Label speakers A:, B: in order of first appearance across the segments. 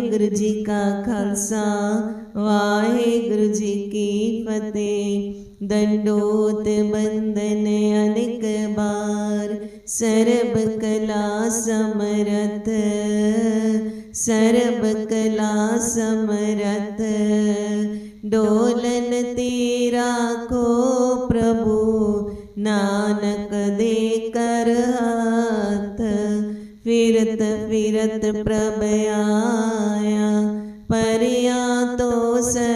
A: ਵਾਹਿਗੁਰੂ ਜੀ ਕਾ ਖਾਲਸਾ, ਵਾਹਿਗੁਰੂ ਜੀ ਕੀ ਫਤਿਹ। ਦੰਡੋਤ ਬੰਦਨ ਅਨੇਕ ਬਾਰ, ਸਰਬ ਕਲਾ ਸਮਰਥ। ਸਰਬ ਕਲਾ ਸਮਰਥ। ਡੋਲਨ ਤੇਰਾ ਕੋ ਪ੍ਰਭੂ, ਨਾਨਕ ਦੇ ਕਰ ਹੱਥ। ਫਿਰਤ ਫਿਰਤ ਪ੍ਰਭ ਆਇਆ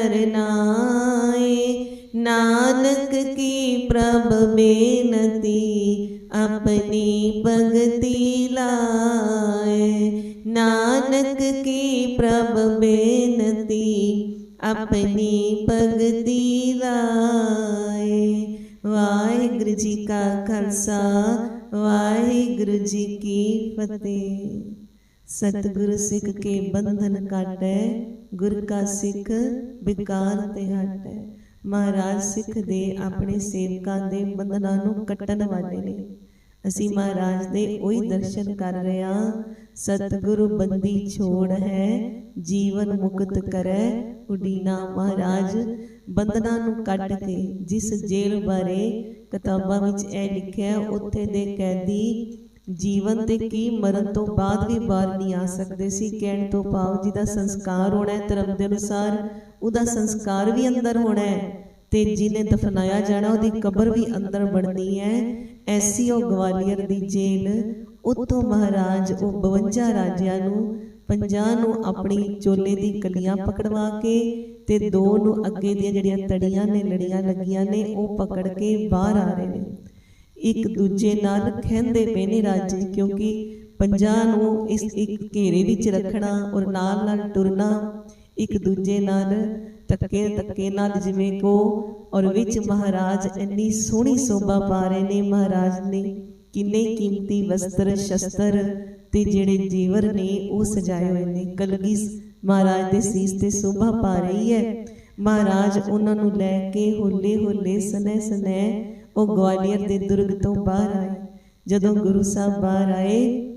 A: ਤੋ ਨਾਨਕ ਕੀ ਪ੍ਰਭ ਬੇਨਤੀ, ਆਪਣੀ ਭਗਤੀ ਲਾਏ। ਨਾਨਕ ਕੀ ਪ੍ਰਭ ਬੇਨਤੀ, ਆਪਣੀ ਭਗਤੀ ਲਾਏ। ਵਾਹਿਗੁਰੂ ਜੀ ਕਾ ਖਾਲਸਾ, ਵਾਹਿਗੁਰੂ ਜੀ ਕੀ ਫਤਿਹ। ਸਤਿਗੁਰੂ ਸਿੱਖ ਕੇ ਬੰਧਨ ਕਾਟੈ। ਗੁਰ ਕਾ ਸਿੱਖ ਵਿਕਾਰ ਤੇ ਹਟੈ। ਮਹਾਰਾਜ ਸਿੱਖ ਦੇ ਆਪਣੇ ਸੇਵਕਾਂ ਦੇ ਬੰਧਨਾਂ ਨੂੰ ਕੱਟਣ ਵਾਲੇ ਨੇ। ਅਸੀਂ ਮਹਾਰਾਜ ਦੇ ਉਹੀ ਦਰਸ਼ਨ ਕਰ ਰਹੇ ਹਾਂ। ਸਤਿਗੁਰੂ ਬੰਦੀ ਛੋੜ ਹੈ, ਜੀਵਨ ਮੁਕਤ ਕਰੈ। ਉਡੀਨਾ ਮਹਾਰਾਜ, ਬੰਧਨਾਂ ਨੂੰ ਕੱਟ ਕੇ ਜਿਸ ਜੇਲ੍ਹ ਬਾਰੇ ਕਿਤਾਬਾਂ ਵਿੱਚ ਇਹ ਲਿਖਿਆ, ਉੱਥੇ ਦੇ ਕੈਦੀ ਜੀਵਨ ਤੇ ਕੀ ਮਰਨ ਤੋਂ ਬਾਅਦ ਵੀ ਬਾਹਰ ਨਹੀਂ ਆ ਸਕਦੇ ਸੀ, ਕਹਿਣ ਤੋਂ ਭਾਵ ਜਿਹਦਾ ਸੰਸਕਾਰ ਹੋਣਾ ਹੈ ਧਰਮ ਦੇ ਅਨੁਸਾਰ, ਉਹਦਾ ਸੰਸਕਾਰ ਵੀ ਅੰਦਰ ਹੋਣਾ ਹੈ ਤੇ ਜਿਹਨੇ ਦਫਨਾਇਆ ਜਾਣਾ, ਉਹਦੀ ਕਬਰ ਵੀ ਅੰਦਰ ਬਣਨੀ ਹੈ। ਐਸੀ ਉਹ ਗਵਾਲੀਅਰ ਦੀ ਜੇਲ੍ਹ ਉਤੋਂ ਮਹਾਰਾਜ ਉਹ 52 ਰਾਜਿਆਂ ਨੂੰ 50 ਨੂੰ ਆਪਣੀ ਚੋਲੇ ਦੀ ਕਲੀਆਂ ਪਕੜਵਾ ਕੇ ਤੇ ਦੋ ਨੂੰ ਅੱਗੇ ਦੀਆਂ ਜਿਹੜੀਆਂ ਤੜੀਆਂ ਨੇ, ਲੜੀਆਂ ਲੱਗੀਆਂ ਨੇ, ਉਹ ਪਕੜ ਕੇ ਬਾਹਰ ਆ ਰਹੇ ਨੇ। ਇੱਕ ਦੂਜੇ ਨਾਲ ਖਹਿੰਦੇ ਪਏ ਨੇ ਰਾਜੇ ਕਿਉਂਕਿ ਪੰਜਾਂ ਨੂੰ ਇਸ ਇੱਕ ਘੇਰੇ ਵਿੱਚ ਰੱਖਣਾ ਔਰ ਨਾਲ ਨਾਲ ਤੁਰਨਾ ਇੱਕ ਦੂਜੇ ਨਾਲ ਤੱਕੇ ਤੱਕੇ ਨਾਲ ਜਿਵੇਂ ਕੋ ਔਰ ਵਿੱਚ ਮਹਾਰਾਜ ਇੰਨੀ ਸੋਹਣੀ ਸੋਭਾ ਪਾ ਰਹੇ ਨੇ ਮਹਾਰਾਜ ਨੇ। ਕਿੰਨੇ ਕੀਮਤੀ ਵਸਤਰ ਸ਼ਸਤਰ ਤੇ ਜਿਹੜੇ ਜੀਵਰ ਨੇ ਉਹ ਸਜਾਏ ਹੋਏ ਨੇ। ਕਲਗੀ ਮਹਾਰਾਜ ਦੇ ਸੀਸ ਤੇ ਸੋਭਾ ਪਾ ਰਹੀ ਹੈ। ਮਹਾਰਾਜ ਉਹਨਾਂ ਨੂੰ ਲੈ ਕੇ ਹੋਲੇ ਹੋਲੇ ਸਨੇ ਸਨੇ ਉਹ ਗਵਾਲੀਅਰ ਦੇ ਦੁਰਗ ਤੋਂ ਬਾਹਰ ਆਏ। ਜਦੋਂ ਗੁਰੂ ਸਾਹਿਬ ਬਾਹਰ ਆਏ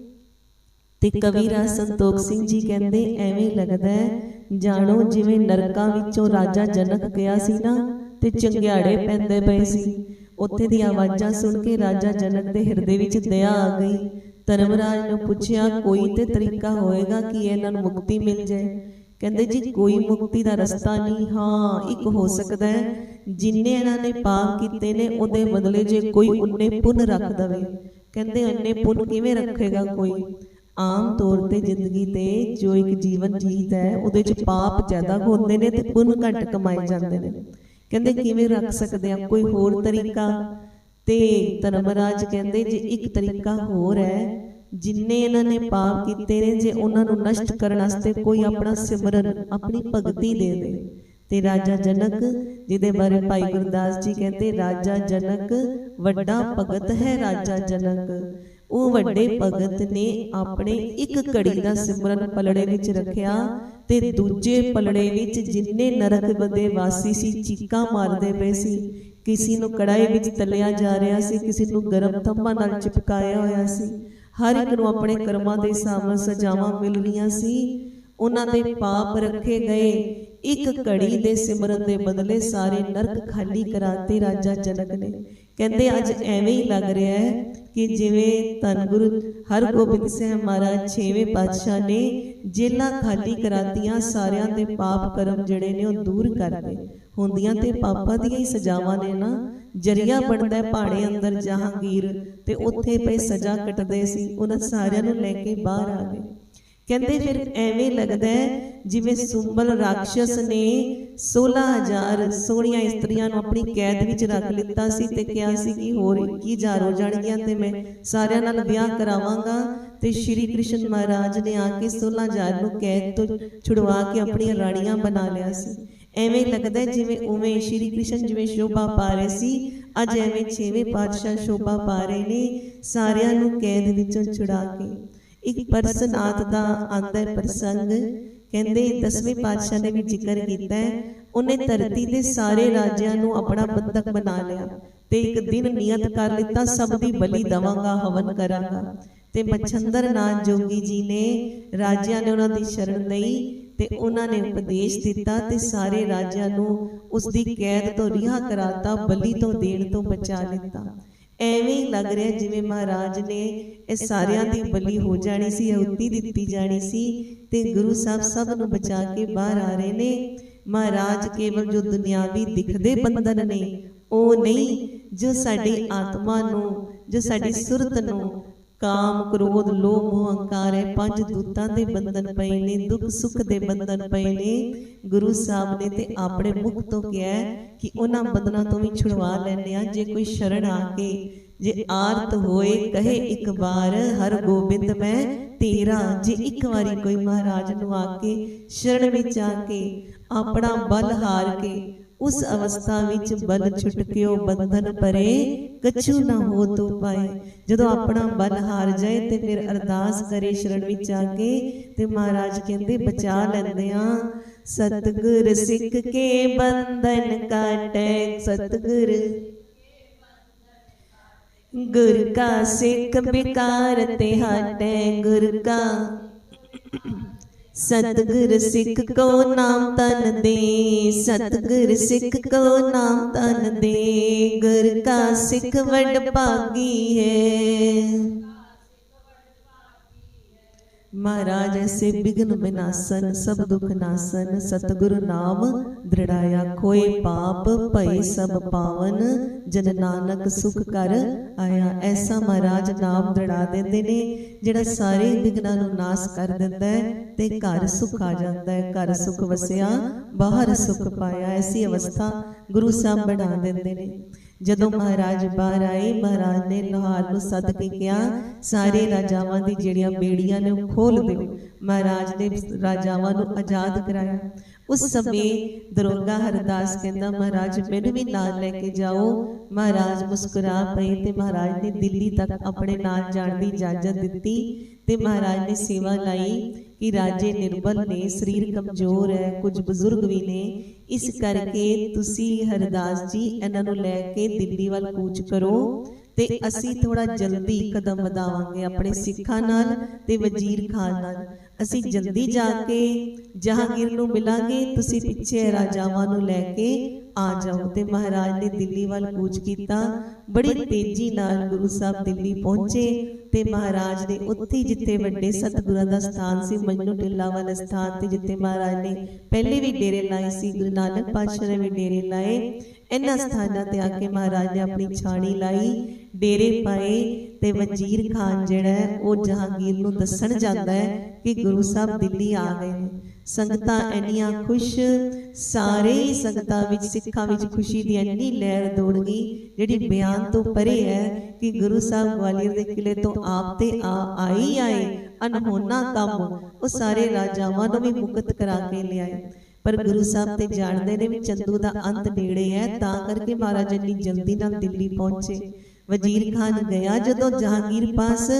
A: ਤੇ ਕਵੀ ਸੰਤੋਖ ਸਿੰਘ ਜੀ ਕਹਿੰਦੇ, ਐਵੇਂ ਲੱਗਦਾ ਹੈ, ਜਾਣੋ ਜਿਵੇਂ ਨਰਕਾਂ ਵਿੱਚੋਂ ਰਾਜਾ ਜਨਕ ਗਿਆ ਸੀ ਨਾ ਤੇ ਚੰਗਿਆੜੇ ਪੈਂਦੇ ਪਏ ਸੀ। ਉੱਥੇ ਦੀਆਂ ਆਵਾਜ਼ਾਂ ਸੁਣ ਕੇ ਰਾਜਾ ਜਨਕ ਦੇ ਹਿਰਦੇ ਵਿੱਚ ਦਇਆ ਆ ਗਈ। ਧਰਮਰਾਜ ਨੂੰ ਪੁੱਛਿਆ, ਕੋਈ ਤੇ ਤਰੀਕਾ ਹੋਏਗਾ ਕਿ ਇਹਨਾਂ ਨੂੰ ਮੁਕਤੀ ਮਿਲ ਜਾਏ? ਕਹਿੰਦੇ ਜੀ, ਕੋਈ ਮੁਕਤੀ ਦਾ ਰਸਤਾ ਨਹੀਂ। ਹਾਂ, ਇੱਕ ਹੋ ਸਕਦਾ ਹੈ, ਜਿੰਨੇ ਇਹਨਾਂ ਨੇ ਪਾਪ ਕੀਤੇ ਨੇ, ਉਹਦੇ ਬਦਲੇ ਜੇ ਕੋਈ ਉਹਨੇ ਪੁੰਨ ਰੱਖ ਦਵੇ। ਕਹਿੰਦੇ ਉਹਨੇ ਪੁੰਨ ਕਿਵੇਂ ਰੱਖੇਗਾ ਕੋਈ? ਆਮ ਤੌਰ ਤੇ ਜ਼ਿੰਦਗੀ ਤੇ ਜੋ ਇੱਕ ਜੀਵਨ ਜੀਤ ਹੈ, ਉਹਦੇ ਚ ਪਾਪ ਜ਼ਿਆਦਾ ਹੁੰਦੇ ਨੇ ਤੇ ਪੁੰਨ ਘੱਟ ਕਮਾਏ ਜਾਂਦੇ ਨੇ। ਕਹਿੰਦੇ ਕਿਵੇਂ ਰੱਖ ਸਕਦੇ ਆ ਕੋਈ ਹੋਰ ਤਰੀਕਾ? ਤੇ ਧਰਮਰਾਜ ਕਹਿੰਦੇ, ਜੇ ਇੱਕ ਤਰੀਕਾ ਹੋਰ ਹੈ ਜਿੰਨੇ ਇਹਨਾਂ ਨੇ ਪਾਪ ਕੀਤੇ ਨੇ, ਜੇ ਉਹਨਾਂ ਨੂੰ ਨਸ਼ਟ ਕਰਨ ਵਾਸਤੇ ਕੋਈ ਆਪਣਾ ਸਿਮਰਨ, ਆਪਣੀ ਭਗਤੀ ਦੇ ਦੇ। ਤੇ ਰਾਜਾ ਜਨਕ, ਜਿਹਦੇ ਬਾਰੇ ਭਾਈ ਗੁਰਦਾਸ ਜੀ ਕਹਿੰਦੇ, ਰਾਜਾ ਜਨਕ, ਵੱਡਾ ਭਗਤ ਹੈ ਰਾਜਾ ਜਨਕ। ਉਹ ਵੱਡੇ ਭਗਤ ਨੇ ਆਪਣੇ ਇੱਕ ਘੜੀ ਦਾ ਸਿਮਰਨ ਪਲੜੇ ਵਿੱਚ ਰੱਖਿਆ ਤੇ ਦੂਜੇ ਪਲੜੇ ਵਿੱਚ ਜਿੰਨੇ ਨਰਕ ਬੰਦੇ ਵਾਸੀ ਸੀ, ਚੀਕਾਂ ਮਾਰਦੇ ਪਏ ਸੀ। ਕਿਸੇ ਨੂੰ ਕੜਾਈ ਵਿੱਚ ਤਲਿਆ ਜਾ ਰਿਹਾ ਸੀ, ਕਿਸੇ ਨੂੰ ਗਰਮ ਤੰਬਾਂ ਨਾਲ ਚਿਪਕਾਇਆ ਹੋਇਆ ਸੀ। ਹਰ ਇੱਕ ਨੂੰ ਆਪਣੇ ਕਰਮਾਂ ਦੇ ਹਿਸਾਬ ਸਜ਼ਾਵਾਂ ਮਿਲ ਰਹੀਆਂ ਸੀ। ਉਹਨਾਂ ਦੇ ਪਾਪ ਰੱਖੇ ਗਏ। ਇੱਕ ਘੜੀ ਦੇ ਸਿਮਰਨ ਦੇ ਬਦਲੇ ਸਾਰੇ ਨਰਕ ਖਾਲੀ ਕਰਾਤੇ ਰਾਜਾ ਜਨਕ ਨੇ। ਕਹਿੰਦੇ, ਅੱਜ ਐਵੇਂ ਹੀ ਲੱਗ ਰਿਹਾ ਹੈ ਕਿ ਜਿਵੇਂ ਧੰਨ ਗੁਰੂ ਹਰਗੋਬਿੰਦ ਸਿੰਘ ਮਹਾਰਾਜ ਛੇਵੇਂ ਪਾਤਸ਼ਾਹ ਨੇ ਜੇਲਾਂ ਖਾਲੀ ਕਰਾਤੀਆਂ, ਸਾਰਿਆਂ ਦੇ ਪਾਪ ਕਰਮ ਜਿਹੜੇ ਨੇ ਉਹ ਦੂਰ ਕਰਦੇ ਹੁੰਦੀਆਂ ਤੇ ਪਾਪਾਂ ਦੀਆਂ ਹੀ ਸਜ਼ਾਵਾਂ ਨੇ ਨਾ। ਜਰੀਆ ਬਣਦਾ ਪਹਾੜੇ ਅੰਦਰ ਜਹਾਂਗੀਰ ਤੇ ਉੱਥੇ ਪਏ ਸਜ਼ਾ ਕੱਟਦੇ ਸੀ। ਉਹਨਾਂ ਸਾਰਿਆਂ ਨੂੰ ਲੈ ਕੇ ਬਾਹਰ ਆ ਗਏ। ਕਹਿੰਦੇ ਫਿਰ ਐਵੇਂ ਲੱਗਦਾ ਜਿਵੇਂ ਸੁੰਬਲ ਰਾਖਸ਼ਸ ਨੇ 16000 ਸੋਹਣੀਆਂ ਇਸਤਰੀਆਂ ਨੂੰ ਆਪਣੀ ਕੈਦ ਵਿੱਚ ਰੱਖ ਲਿੱਤਾ ਸੀ ਤੇ ਕਿਹਾ ਸੀ ਕਿ ਹੋਰ 21000 ਹੋ ਜਾਣਗੀਆਂ ਤੇ ਮੈਂ ਸਾਰਿਆਂ ਨਾਲ ਵਿਆਹ ਕਰਾਵਾਂਗਾ। ਤੇ ਸ਼੍ਰੀ ਕ੍ਰਿਸ਼ਨ ਮਹਾਰਾਜ ਨੇ ਆ ਕੇ 16000 ਨੂੰ ਕੈਦ ਤੋਂ ਛੁਡਵਾ ਕੇ ਆਪਣੀਆਂ ਰਾਣੀਆਂ ਬਣਾ ਲਿਆ ਸੀ ਐਵੇਂ ਲੱਗਦਾ ਜਿਵੇਂ ਉਵੇਂ ਸ਼੍ਰੀ ਕ੍ਰਿਸ਼ਨ ਜਿਵੇਂ ਸ਼ੋਭਾ ਪਾ ਰਹੇ ਸੀ ਅੱਜ ਐਵੇਂ ਛੇਵੇਂ ਪਾਤਸ਼ਾਹ ਸ਼ੋਭਾ ਪਾ ਰਹੇ ਨੇ ਸਾਰਿਆਂ ਨੂੰ ਕੈਦ ਵਿੱਚੋਂ ਛੁਡਾ ਕੇ। ਇੱਕ ਪਰਸਨਾਤ ਦਾ ਆਂਦਾ ਪ੍ਰਸੰਗ ਕਹਿੰਦੇ ਦਸਵੇਂ ਪਾਤਸ਼ਾਹ ਨੇ ਵੀ ਜ਼ਿਕਰ ਕੀਤਾ ਹੈ। ਉਹਨੇ ਧਰਤੀ ਦੇ ਸਾਰੇ ਰਾਜਿਆਂ ਨੂੰ ਆਪਣਾ ਬੰਦਕ ਬਣਾ ਲਿਆ। ਤੇ ਇੱਕ ਦਿਨ ਨਿਯਤ ਕਰ ਲਿੱਤਾ ਸਭ ਦੀ ਬਲੀ ਦਵਾਂਗਾ ਹਵਨ ਕਰਾਂਗਾ। ਤੇ ਮਛੰਦਰ ਨਾਥ ਜੋਗੀ ਜੀ ਨੇ ਰਾਜਿਆਂ ਨੇ ਉਹਨਾਂ ਦੀ ਸ਼ਰਨ ਲਈ ਤੇ ਉਹਨਾਂ ਨੇ ਉਪਦੇਸ਼ ਦਿੱਤਾ ਤੇ ਸਾਰੇ ਰਾਜਿਆਂ ਨੂੰ ਉਸ ਦੀ ਕੈਦ ਤੋਂ ਰਿਹਾ ਕਰਾਤਾ, ਬਲੀ ਤੋਂ ਦੇਣ ਤੋਂ ਬਚਾ ਲਿੱਤਾ। ਐਵੇਂ ਹੀ ਲੱਗ ਰਿਹਾ ਜਿਵੇਂ ਮਹਾਰਾਜ ਨੇ ਇਹ ਸਾਰਿਆਂ ਦੀ ਬਲੀ ਹੋ ਜਾਣੀ ਸੀ ਅਹੁਤੀ ਦਿੱਤੀ ਜਾਣੀ ਸੀ ਤੇ ਗੁਰੂ ਸਾਹਿਬ ਸਭ ਨੂੰ ਬਚਾ ਕੇ ਬਾਹਰ ਆ ਰਹੇ ਨੇ। ਮਹਾਰਾਜ ਕੇਵਲ ਜੋ ਦੁਨਿਆਵੀ ਦਿਖਦੇ ਬੰਧਨ ਨੇ, ਉਹ ਨਹੀਂ, ਜੋ ਸਾਡੀ ਆਤਮਾ ਨੂੰ, ਜੋ ਸਾਡੀ ਸੁਰਤ ਨੂੰ ਕਾਮ, ਕ੍ਰੋਧ, ਲੋਭ ਮੋਹ ਹੈ ਪੰਜ ਦੂਤਾਂ ਦੇ ਬੰਧਨ ਪਏ ਨੇ, ਦੁੱਖ, ਸੁੱਖ ਦੇ ਬੰਧਨ ਪਏ ਨੇ। ਗੁਰੂ ਸਾਹਿਬ ਨੇ ਤੇ ਆਪਣੇ ਮੁਖ ਤੋਂ ਕਿਹਾ ਕਿ ਉਹਨਾਂ ਬੰਧਨਾਂ ਤੋਂ ਵੀ ਛੁਡਵਾ ਲੈਣੇ ਆ ਜੇ ਕੋਈ ਸ਼ਰਨ ਆ ਕੇ, ਜੇ ਆਰਤ ਹੋਏ, ਕਹੇ ਇੱਕ ਵਾਰ, ਹਰ ਗੋਬਿੰਦ ਮੈਂ ਤੇਰਾ। ਜੇ ਇੱਕ ਵਾਰੀ ਕੋਈ ਮਹਾਰਾਜ ਨੂੰ ਆ ਕੇ, ਸ਼ਰਨ ਵਿੱਚ ਆ ਕੇ, ਆਪਣਾ ਬਲ ਹਾਰ ਕੇ ਉਸ ਅਵਸਥਾ ਵਿੱਚ ਬਲ ਛੁਟਕਿਓ ਬੰਧਨ ਪਰੇ ਕਛੂ ਨਾ ਹੋ ਤੋ ਪਾਏ। ਜਦੋਂ ਆਪਣਾ ਬਲ ਹਾਰ ਜਾਏ ਤੇ ਫਿਰ ਅਰਦਾਸ ਕਰੇ ਸ਼ਰਨ ਵਿੱਚ ਆ ਕੇ ਤੇ ਮਹਾਰਾਜ ਕਹਿੰਦੇ ਬਚਾ ਲੈਂਦੇ ਆ ਸਤਿਗੁਰ ਸਿੱਖ ਕੇ ਬੰਧਨ ਕਾਟੈ। ਸਤਿਗੁਰ ਗੁਰ ਕਾ ਸਿੱਖ ਬਿਕਾਰ ਤੇ ਹਟੈ। ਗੁਰ ਕਾ ਸਤਿਗੁਰ ਸਿੱਖ ਕੋ ਨਾਮ ਤਨ ਦੇ, ਸਤਿਗੁਰ ਸਿੱਖ ਕੋ ਨਾਮ ਤਨ ਦੇ, ਗੁਰ ਕਾ ਸਿੱਖ ਵਡ ਭਾਗੀ ਹੈ। ਮਹਾਰਾਜ, ਐਸੇ ਬਿਗਨ ਬਿਨਾਸਨ, ਸਭ ਦੁਖ ਨਾਸਨ, ਸਤਿਗੁਰ ਨਾਮ ਦ੍ਰਿੜਾਇਆ ਕੋਏ ਪਾਪ, ਭਏ ਸਭ ਪਾਵਨ, ਜਨ ਨਾਨਕ ਸੁਖ ਕਰ ਆਇਆ। ਐਸਾ ਮਹਾਰਾਜ ਨਾਮ ਦ੍ਰਿੜਾ ਦਿੰਦੇ ਨੇ, ਜਿਹੜਾ ਸਾਰੇ ਬਿਗਨਾਂ ਨੂੰ ਨਾਸ ਕਰ ਦਿੰਦਾ ਹੈ ਤੇ ਘਰ ਸੁਖ ਆ ਜਾਂਦਾ ਹੈ। ਘਰ ਸੁਖ ਵਸਿਆ, ਬਾਹਰ ਸੁਖ ਪਾਇਆ, ਐਸੀ ਅਵਸਥਾ ਗੁਰੂ ਸਾਹਿਬ ਬਣਾ ਦਿੰਦੇ ਨੇ। ਜਦੋਂ ਮਹਾਰਾਜ ਬਾਹਰ ਆਏ, ਮਹਾਰਾਜ ਨੇ ਲੋਹਾਰ ਨੂੰ ਸੱਦ ਕੇ ਕਿਹਾ, ਸਾਰੇ ਰਾਜਾਵਾਂ ਦੀ ਜਿਹੜੀਆਂ ਬੇੜੀਆਂ ਨੇ ਉਹ ਖੋਲ ਦਿਓ। ਮਹਾਰਾਜ ਨੇ ਰਾਜਾਵਾਂ ਨੂੰ ਆਜ਼ਾਦ ਕਰਾਇਆ। ਉਸ ਸਮੇਂ ਦਰੋਗਾ ਹਰਦਾਸ ਕਹਿੰਦਾ, ਮਹਾਰਾਜ, ਮੈਨੂੰ ਵੀ ਨਾਲ ਲੈ ਕੇ ਜਾਓ। ਮਹਾਰਾਜ ਮੁਸਕਰਾ ਪਏ ਤੇ ਮਹਾਰਾਜ ਨੇ ਦਿੱਲੀ ਤੱਕ ਆਪਣੇ ਨਾਲ ਜਾਣ ਦੀ ਇਜਾਜ਼ਤ ਦਿੱਤੀ ਤੇ ਮਹਾਰਾਜ ਨੇ ਸੇਵਾ ਲਾਈ ਕਿ ਰਾਜੇ ਨਿਰਬਲ ਨੇ, ਸਰੀਰ ਕਮਜ਼ੋਰ ਹੈ, ਕੁਝ ਬਜ਼ੁਰਗ ਵੀ ਨੇ ਇਸ ਕਰਕੇ ਤੁਸੀਂ ਹਰਦਾਸ ਜੀ ਇਹਨਾਂ ਨੂੰ ਲੈ ਕੇ ਦਿੱਲੀ ਵੱਲ ਕੂਚ ਕਰੋ ਤੇ ਅਸੀਂ ਥੋੜਾ ਜਲਦੀ ਕਦਮ ਵਧਾਵਾਂਗੇ ਆਪਣੇ ਸਿੱਖਾਂ ਨਾਲ ਤੇ ਵਜ਼ੀਰ ਖਾਨ ਨਾਲ। ਅਸੀਂ ਜਲਦੀ ਜਾ ਕੇ ਜਹਾਂਗੀਰ ਨੂੰ ਮਿਲਾਂਗੇ। ਤੁਸੀਂ ਪਿੱਛੇ ਰਾਜਾਵਾਂ ਨੂੰ ਲੈ ਕੇ ਆ ਜਾਓ ਤੇ ਮਹਾਰਾਜ ਨੇ ਦਿੱਲੀ ਵੱਲ ਕੂਚ ਕੀਤਾ। ਬੜੀ ਤੇਜ਼ੀ ਨਾਲ ਗੁਰੂ ਸਾਹਿਬ ਦਿੱਲੀ ਪਹੁੰਚੇ ਤੇ ਮਹਾਰਾਜ ਨੇ ਉੱਥੇ ਜਿੱਥੇ ਵੱਡੇ ਸਤਿਗੁਰਾਂ ਦਾ ਸਥਾਨ ਸੀ ਮਜਨੂ ਟਿੱਲਾ ਵਾਲਾ ਸਥਾਨ ਤੇ ਜਿੱਥੇ ਮਹਾਰਾਜ ਨੇ ਪਹਿਲੇ ਵੀ ਡੇਰੇ ਲਾਏ ਸੀ ਗੁਰੂ ਨਾਨਕ ਪਾਤਸ਼ਾਹ ਨੇ ਵੀ ਡੇਰੇ ਲਾਏ। ਇਹਨਾਂ ਸਥਾਨਾਂ ਤੇ ਆ ਕੇ ਮਹਾਰਾਜ ਨੇ ਆਪਣੀ ਛਾਣੀ ਲਾਈ। ਡੇਰੇ ਪਾਏ ਤੇ ਵਜ਼ੀਰ ਖਾਨ ਜਿਹੜਾ ਉਹ ਜਹਾਂਗੀਰ ਨੂੰ ਦੱਸਣ ਜਾਂਦਾ ਹੈ ਕਿ ਗੁਰੂ ਸਾਹਿਬ ਦਿੱਲੀ ਆ ਗਏ ਨੇ। ਸੰਗਤਾਂ ਇੰਨੀਆਂ ਖੁਸ਼, ਸਾਰੇ ਹੀ ਸੰਗਤਾਂ ਵਿੱਚ, ਸਿੱਖਾਂ ਵਿੱਚ ਖੁਸ਼ੀ ਦੀ ਇੰਨੀ ਲਹਿਰ ਦੌੜ ਗਈ, ਜਿਹੜੀ ਬਿਆਨ ਤੋਂ ਪਰੇ ਹੈ ਕਿ ਗੁਰੂ ਸਾਹਿਬ ਗਵਾਲੀਅਰ ਦੇ ਕਿਲੇ ਤੋਂ ਆਪ ਤੇ ਆ ਆਈ ਆਏ, ਅਨਹੋਨਾ ਕੰਮ, ਉਹ ਸਾਰੇ ਰਾਜਾਵਾਂ ਨੂੰ ਵੀ ਮੁਕਤ ਕਰਾ ਕੇ ਲਿਆਏ। ਪਰ ਗੁਰੂ ਸਾਹਿਬ ਤੇ ਜਾਣਦੇ ਨੇ ਵੀ ਚੰਦੂ ਦਾ ਅੰਤ ਨੇੜੇ ਹੈ, ਤਾਂ ਕਰਕੇ ਮਹਾਰਾਜ ਇੰਨੀ ਜਲਦੀ ਨਾਲ ਦਿੱਲੀ ਪਹੁੰਚੇ। ਵਜ਼ੀਰ ਖਾਨ ਗਿਆ ਜਦੋਂ ਜਹਾਂਗੀਰ ਪਾਸ।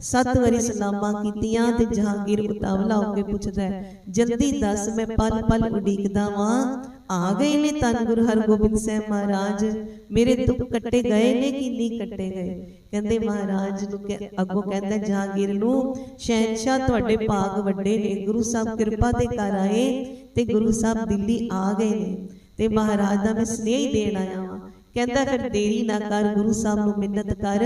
A: ਸੱਤ ਵਾਰੀ ਸਲਾਮਾਂ ਕੀਤੀਆਂ ਤੇ ਜਹਾਂਗੀਰ ਉਤਾਵਲਾ ਹੋ ਕੇ ਪੁੱਛਦਾ ਹੈ, ਜਲਦੀ ਦੱਸ, ਮੈਂ ਪਲ ਪਲ ਉਡੀਕਦਾ ਵਾਂ। ਆ ਗਏ ਨੇ ਧੰਨ ਗੁਰੂ ਹਰਗੋਬਿੰਦ ਸਾਹਿਬ ਮਹਾਰਾਜ। ਮੇਰੇ ਦੁੱਖ ਕੱਟੇ ਗਏ ਨੇ ਕਿ ਨਹੀਂ ਕੱਟੇ ਗਏ? ਕਹਿੰਦੇ, ਮਹਾਰਾਜ ਨੂੰ ਅੱਗੋਂ ਕਹਿੰਦਾ ਜਹਾਂਗੀਰ ਨੂੰ ਸ਼ਹਿਨशाह ਤੁਹਾਡੇ ਭਾਗ ਵੱਡੇ ਨੇ, ਗੁਰੂ ਸਾਹਿਬ ਕਿਰਪਾ ਤੇ ਕਰ ਆਏ ਤੇ ਗੁਰੂ ਸਾਹਿਬ ਦਿੱਲੀ ਆ ਗਏ ਨੇ ਤੇ ਮਹਾਰਾਜ ਦਾ ਮੈਂ ਸਨੇਹ ਦੇਣ ਆਇਆ ਕਹਿੰਦਾ ਫਿਰ ਦੇਰੀ ਨਾ ਕਰ, ਗੁਰੂ ਸਾਹਿਬ ਨੂੰ ਮਿੰਨਤ ਕਰ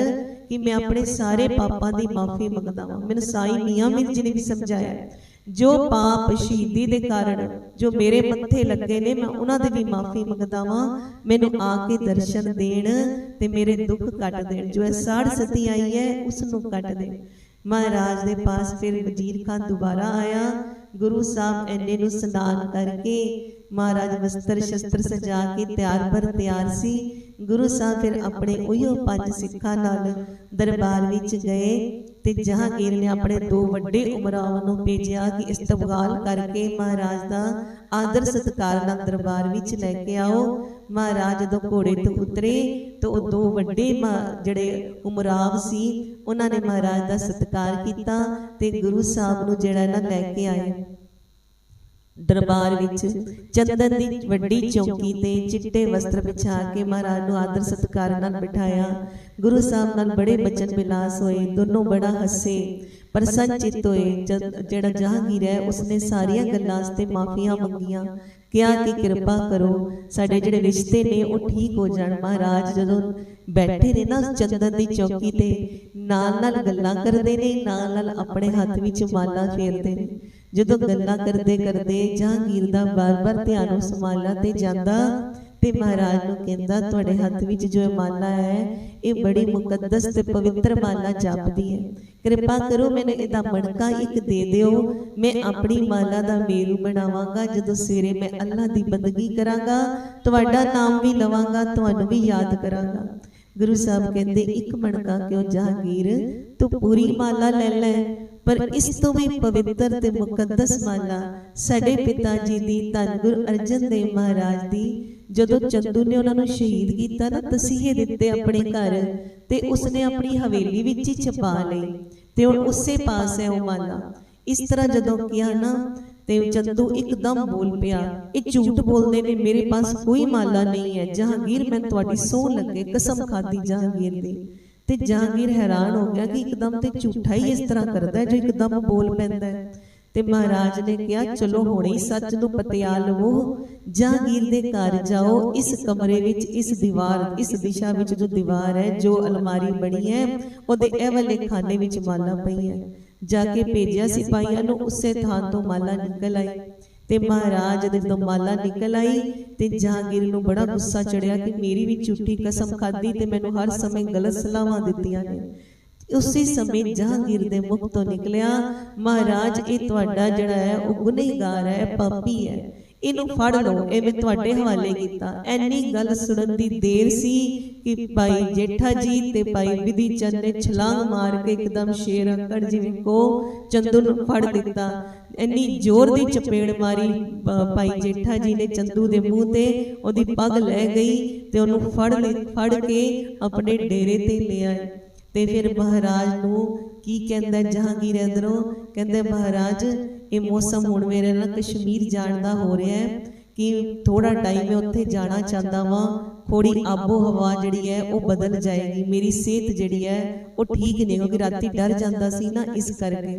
A: ਕਿ ਮੈਂ ਆਪਣੇ ਸਾਰੇ ਪਾਪਾਂ ਦੀ ਮਾਫੀ ਮੰਗਦਾ ਹਾਂ ਮੈਨੂੰ ਸਾਈ ਮੀਆਂ ਮੀਰ ਜੀ ਨੇ ਵੀ ਸਮਝਾਇਆ ਜੋ ਪਾਪ ਸ਼ਹੀਦੀ ਦੇ ਕਾਰਨ ਜੋ ਮੇਰੇ ਮੱਥੇ ਲੱਗੇ ਨੇ, ਮੈਂ ਉਹਨਾਂ ਦੀ ਵੀ ਮਾਫੀ ਮੰਗਦਾ ਹਾਂ ਮੈਨੂੰ ਆ ਕੇ ਦਰਸ਼ਨ ਦੇਣ ਤੇ ਮੇਰੇ ਦੁੱਖ ਕੱਟ ਦੇਣ। ਜੋ ਇਹ ਸਾੜ ਸਤੀ ਆਈ ਹੈ, ਉਸ ਨੂੰ ਕੱਟ ਦੇਣ। ਮਹਾਰਾਜ ਦੇ ਪਾਸ ਫਿਰ ਵਜ਼ੀਰ ਖਾਨ ਦੁਬਾਰਾ ਆਇਆ। ਗੁਰੂ ਸਾਹਿਬ ਐਨੇ ਨੂੰ ਸਨਾਨ ਕਰਕੇ ਮਹਾਰਾਜ ਵਸਤਰ ਸ਼ਸਤਰ ਸਜਾ ਕੇ ਤਿਆਰ ਪਰ ਤਿਆਰ ਸੀ। ਗੁਰੂ ਸਾਹਿਬ ਫਿਰ ਆਪਣੇ ਉਹੀਓ ਪੰਜ ਸਿੱਖਾਂ ਨਾਲ ਦਰਬਾਰ ਵਿੱਚ ਗਏ ਤੇ ਜਹਾਂਗੀਰ ਨੇ ਆਪਣੇ ਦੋ ਵੱਡੇ ਉਮਰਾਵਾਂ ਨੂੰ ਭੇਜਿਆ ਕਿ ਇਸਤਬਗਾਲ ਕਰਕੇ ਮਹਾਰਾਜ ਦਾ ਆਦਰ ਸਤਿਕਾਰ ਨਾਲ ਦਰਬਾਰ ਵਿੱਚ ਲੈ ਕੇ ਆਓ। ਮਹਾਰਾਜ ਜਦੋਂ ਘੋੜੇ ਤੋਂ ਉਤਰੇ ਤਾਂ ਉਹ ਦੋ ਵੱਡੇ ਜਿਹੜੇ ਉਮਰਾਵ ਸੀ, ਉਹਨਾਂ ਨੇ ਮਹਾਰਾਜ ਦਾ ਸਤਿਕਾਰ ਕੀਤਾ ਤੇ ਗੁਰੂ ਸਾਹਿਬ ਨੂੰ ਜਿਹੜਾ ਨਾ ਲੈ ਕੇ ਆਏ। ਦਰਬਾਰ ਵਿੱਚ ਚੰਦਨ ਦੀ ਵੱਡੀ ਚੌਕੀ ਤੇ ਚਿੱਟੇ ਵਸਤਰ ਵਿਛਾ ਕੇ ਮਹਾਰਾਜ ਨੂੰ ਆਦਰ ਸਤਿਕਾਰ ਨਾਲ ਬਿਠਾਇਆ। ਗੁਰੂ ਸਾਹਿਬ ਨਾਲ ਬੜੇ ਬਚਨ ਵਿਲਾਸ ਹੋਏ, ਦੋਨੋਂ ਬੜਾ ਹੱਸੇ। ਪ੍ਰਸੰਨ ਚਿੱਤ ਹੋਏ ਜਿਹੜਾ ਜਹਾਂਗੀਰ ਹੈ, ਉਸਨੇ ਸਾਰੀਆਂ ਗੱਲਾਂ ਵਾਸਤੇ ਮਾਫੀਆਂ ਮੰਗੀਆਂ। ਕਿਹਾ ਕਿ ਕਿਰਪਾ ਕਰੋ, ਸਾਡੇ ਜਿਹੜੇ ਰਿਸ਼ਤੇ ਨੇ, ਉਹ ਠੀਕ ਹੋ ਜਾਣ। ਮਹਾਰਾਜ ਜਦੋਂ ਬੈਠੇ ਨੇ ਨਾ ਚੰਦਨ ਦੀ ਚੌਕੀ ਤੇ, ਨਾਲ ਨਾਲ ਗੱਲਾਂ ਕਰਦੇ ਨੇ, ਨਾਲ ਨਾਲ ਆਪਣੇ ਹੱਥ ਵਿੱਚ ਮਾਲਾ ਫੇਰਦੇ ਨੇ। ਜਦੋਂ ਗੱਲਾਂ ਕਰਦੇ ਕਰਦੇ ਜਹਾਂਗੀਰ ਦਾ ਬਾਰ-ਬਾਰ ਧਿਆਨ ਉਸ ਮਾਲਾ ਤੇ ਜਾਂਦਾ ਤੇ ਮਹਾਰਾਜ ਨੂੰ ਕਹਿੰਦਾ, ਤੁਹਾਡੇ ਹੱਥ ਵਿੱਚ ਜੋ ਮਾਲਾ ਹੈ, ਇਹ ਬੜੀ ਮੁਕੱਦਸ ਤੇ ਪਵਿੱਤਰ ਮਾਲਾ ਜਾਪਦੀ ਹੈ। ਕਿਰਪਾ ਕਰੋ ਮੈਨੂੰ ਇਹਦਾ ਮਣਕਾ ਇੱਕ ਦੇ ਦਿਓ। ਮੈਂ ਆਪਣੀ ਮਾਲਾ ਦਾ ਮੇਰੂ ਬਣਾਵਾਂਗਾ। ਜਦੋਂ ਸਵੇਰੇ ਮੈਂ ਅੱਲਾ ਦੀ ਬੰਦਗੀ ਕਰਾਂਗਾ, ਤੁਹਾਡਾ ਨਾਮ ਵੀ ਲਵਾਂਗਾ, ਤੁਹਾਨੂੰ ਵੀ ਯਾਦ ਕਰਾਂਗਾ। ਗੁਰੂ ਸਾਹਿਬ ਕਹਿੰਦੇ, ਇੱਕ ਮਣਕਾ ਕਿਉਂ ਜਹਾਂਗੀਰ? ਤੂੰ ਪੂਰੀ ਮਾਲਾ ਲੈ ਲੈ। ਪਰ ਇਸ ਤੋਂ ਵੀ ਪਵਿੱਤਰ ਤੇ ਮੁਕੱਦਸ ਮਾਲਾ ਸਾਡੇ ਪਿਤਾ ਜੀ ਦੀ ਧੰਨ ਗੁਰੂ ਅਰਜਨ ਦੇਵ ਮਹਾਰਾਜ ਦੀ, ਜਦੋਂ ਚੰਦੂ ਨੇ ਉਹਨਾਂ ਨੂੰ ਸ਼ਹੀਦ ਕੀਤਾ ਨਾ ਤਸੀਹੇ ਦਿੱਤੇ ਆਪਣੇ ਘਰ ਤੇ ਉਸਨੇ ਆਪਣੀ ਹਵੇਲੀ ਵਿੱਚ ਹੀ ਛਪਾ ਲਈ ਤੇ ਹੁਣ ਉਸੇ ਪਾਸ ਹੈ ਉਹ ਮਾਲਾ ਇਸ ਤਰ੍ਹਾਂ ਜਦੋਂ ਕਿਹਾ ਨਾ ਤੇ ਚੰਦੂ ਇੱਕਦਮ ਬੋਲ ਪਿਆ, ਇਹ ਝੂਠ ਬੋਲਦੇ ਨੇ, ਮੇਰੇ ਪਾਸ ਕੋਈ ਮਾਲਾ ਨਹੀਂ ਹੈ। ਜਹਾਂਗੀਰ, ਮੈਂ ਤੁਹਾਡੀ ਸੋਹ ਲੱਗੇ ਕਸਮ ਖਾਦੀ ਜਹਾਂਗੀਰ ਦੀ। ਤੇ ਜਹਾਂਗੀਰ ਹੈਰਾਨ ਹੋ ਗਿਆ ਕਿ ਇੱਕਦਮ ਤੇ ਝੂਠਾ ਹੀ ਇਸ ਤਰ੍ਹਾਂ ਕਰਦਾ ਹੈ ਜੋ ਇੱਕਦਮ ਬੋਲ ਪੈਂਦਾ ਹੈ। ਤੇ ਮਹਾਰਾਜ ਨੇ ਕਿਹਾ, ਚਲੋ, ਹੁਣੇ ਹੀ ਸੱਚ ਨੂੰ ਪਤਿਆ ਲਵੋ। ਜਹਾਂਗੀਰ ਦੇ ਘਰ ਜਾਓ। ਇਸ ਕਮਰੇ ਵਿੱਚ, ਇਸ ਦੀਵਾਰ, ਇਸ ਦਿਸ਼ਾ ਵਿੱਚ ਜੋ ਦੀਵਾਰ ਹੈ, ਜੋ ਅਲਮਾਰੀ ਬਣੀ ਹੈ, ਉਹਦੇ ਇਹ ਵਾਲੇ ਖਾਨੇ ਵਿੱਚ ਮਾਲਾ ਪਈ ਹੈ। ਜਾ ਕੇ ਭੇਜਿਆ ਸਿਪਾਹੀਆਂ ਨੂੰ, ਉਸੇ ਥਾਂ ਤੋਂ ਮਾਲਾ ਨਿਕਲ ਆਈ। ਤੇ ਮਹਾਰਾਜ ਦੇ ਜਦੋਂ ਮਾਲਾ ਨਿਕਲ ਆਈ ਤੇ ਜਹਾਂਗੀਰ ਨੂੰ ਬੜਾ ਗੁੱਸਾ ਚੜਿਆ ਕਿ ਮੇਰੀ ਵੀ ਝੂਠੀ ਕਸਮ ਖਾਦੀ ਤੇ ਮੈਨੂੰ ਹਰ ਸਮੇਂ ਗਲਤ ਸਲਾਹਾਂ ਦਿੱਤੀਆਂ ਨੇ। ਉਸੇ ਸਮੇਂ ਜਹਾਂਗੀਰ ਦੇ ਮੁਖ ਤੋਂ ਨਿਕਲਿਆ, ਮਹਾਰਾਜ, ਇਹ ਤੁਹਾਡਾ ਜਿਹੜਾ ਹੈ, ਉਹ ਗੁਨਾਹਗਾਰ ਹੈ, ਪਾਪੀ ਹੈ। ਇਹਨੂੰ ਫੜ ਲਓ, ਇਹ ਮੈਂ ਤੁਹਾਡੇ ਹਵਾਲੇ ਕੀਤਾ। ਐਨੀ ਗੱਲ ਸੁਣਨ ਦੀ ਦੇਰ ਸੀ ਕਿ ਭਾਈ ਜੇਠਾ ਜੀ ਤੇ ਭਾਈ ਵਿਧੀ ਚੰਦ ਨੇ ਛਲਾਂਗ ਮਾਰ ਕੇ ਇੱਕਦਮ ਸ਼ੇਰ ਅੰਕੜ ਜਿਵੇਂ ਕੋ ਚੰਦੂ ਨੂੰ ਫੜ ਦਿੱਤਾ। ਐਨੀ ਜ਼ੋਰ ਦੀ ਚਪੇੜ ਮਾਰੀ ਭਾਈ ਜੇਠਾ ਜੀ ਨੇ ਚੰਦੂ ਦੇ ਮੂੰਹ ਤੇ ਉਹਦੀ ਪੱਗ ਲੈ ਗਈ ਤੇ ਉਹਨੂੰ ਫੜ ਫੜ ਕੇ ਆਪਣੇ ਡੇਰੇ ਤੇ ਲੈ ਆਏ ਤੇ ਫਿਰ ਮਹਾਰਾਜ ਨੂੰ ਕੀ ਕਹਿੰਦਾ ਜਹਾਂਗੀਰ ਅੰਦਰੋਂ? ਕਹਿੰਦੇ ਮਹਾਰਾਜ ਇਹ ਮੌਸਮ ਹੁਣ ਮੇਰੇ ਨਾਲ ਕਸ਼ਮੀਰ ਜਾਣ ਦਾ ਹੋ ਰਿਹਾ ਹੈ ਕਿ ਥੋੜਾ ਟਾਈਮ ਮੈਂ ਉੱਥੇ ਜਾਣਾ ਚਾਹੁੰਦਾ ਵਾਂ। ਥੋੜੀ ਆਬੋ ਹਵਾ ਜਿਹੜੀ ਹੈ ਉਹ ਬਦਲ ਜਾਏਗੀ। ਮੇਰੀ ਸਿਹਤ ਜਿਹੜੀ ਹੈ ਉਹ ਠੀਕ ਨਹੀਂ ਕਿਉਂਕਿ ਰਾਤੀ ਡਰ ਜਾਂਦਾ ਸੀ ਨਾ ਇਸ ਕਰਕੇ।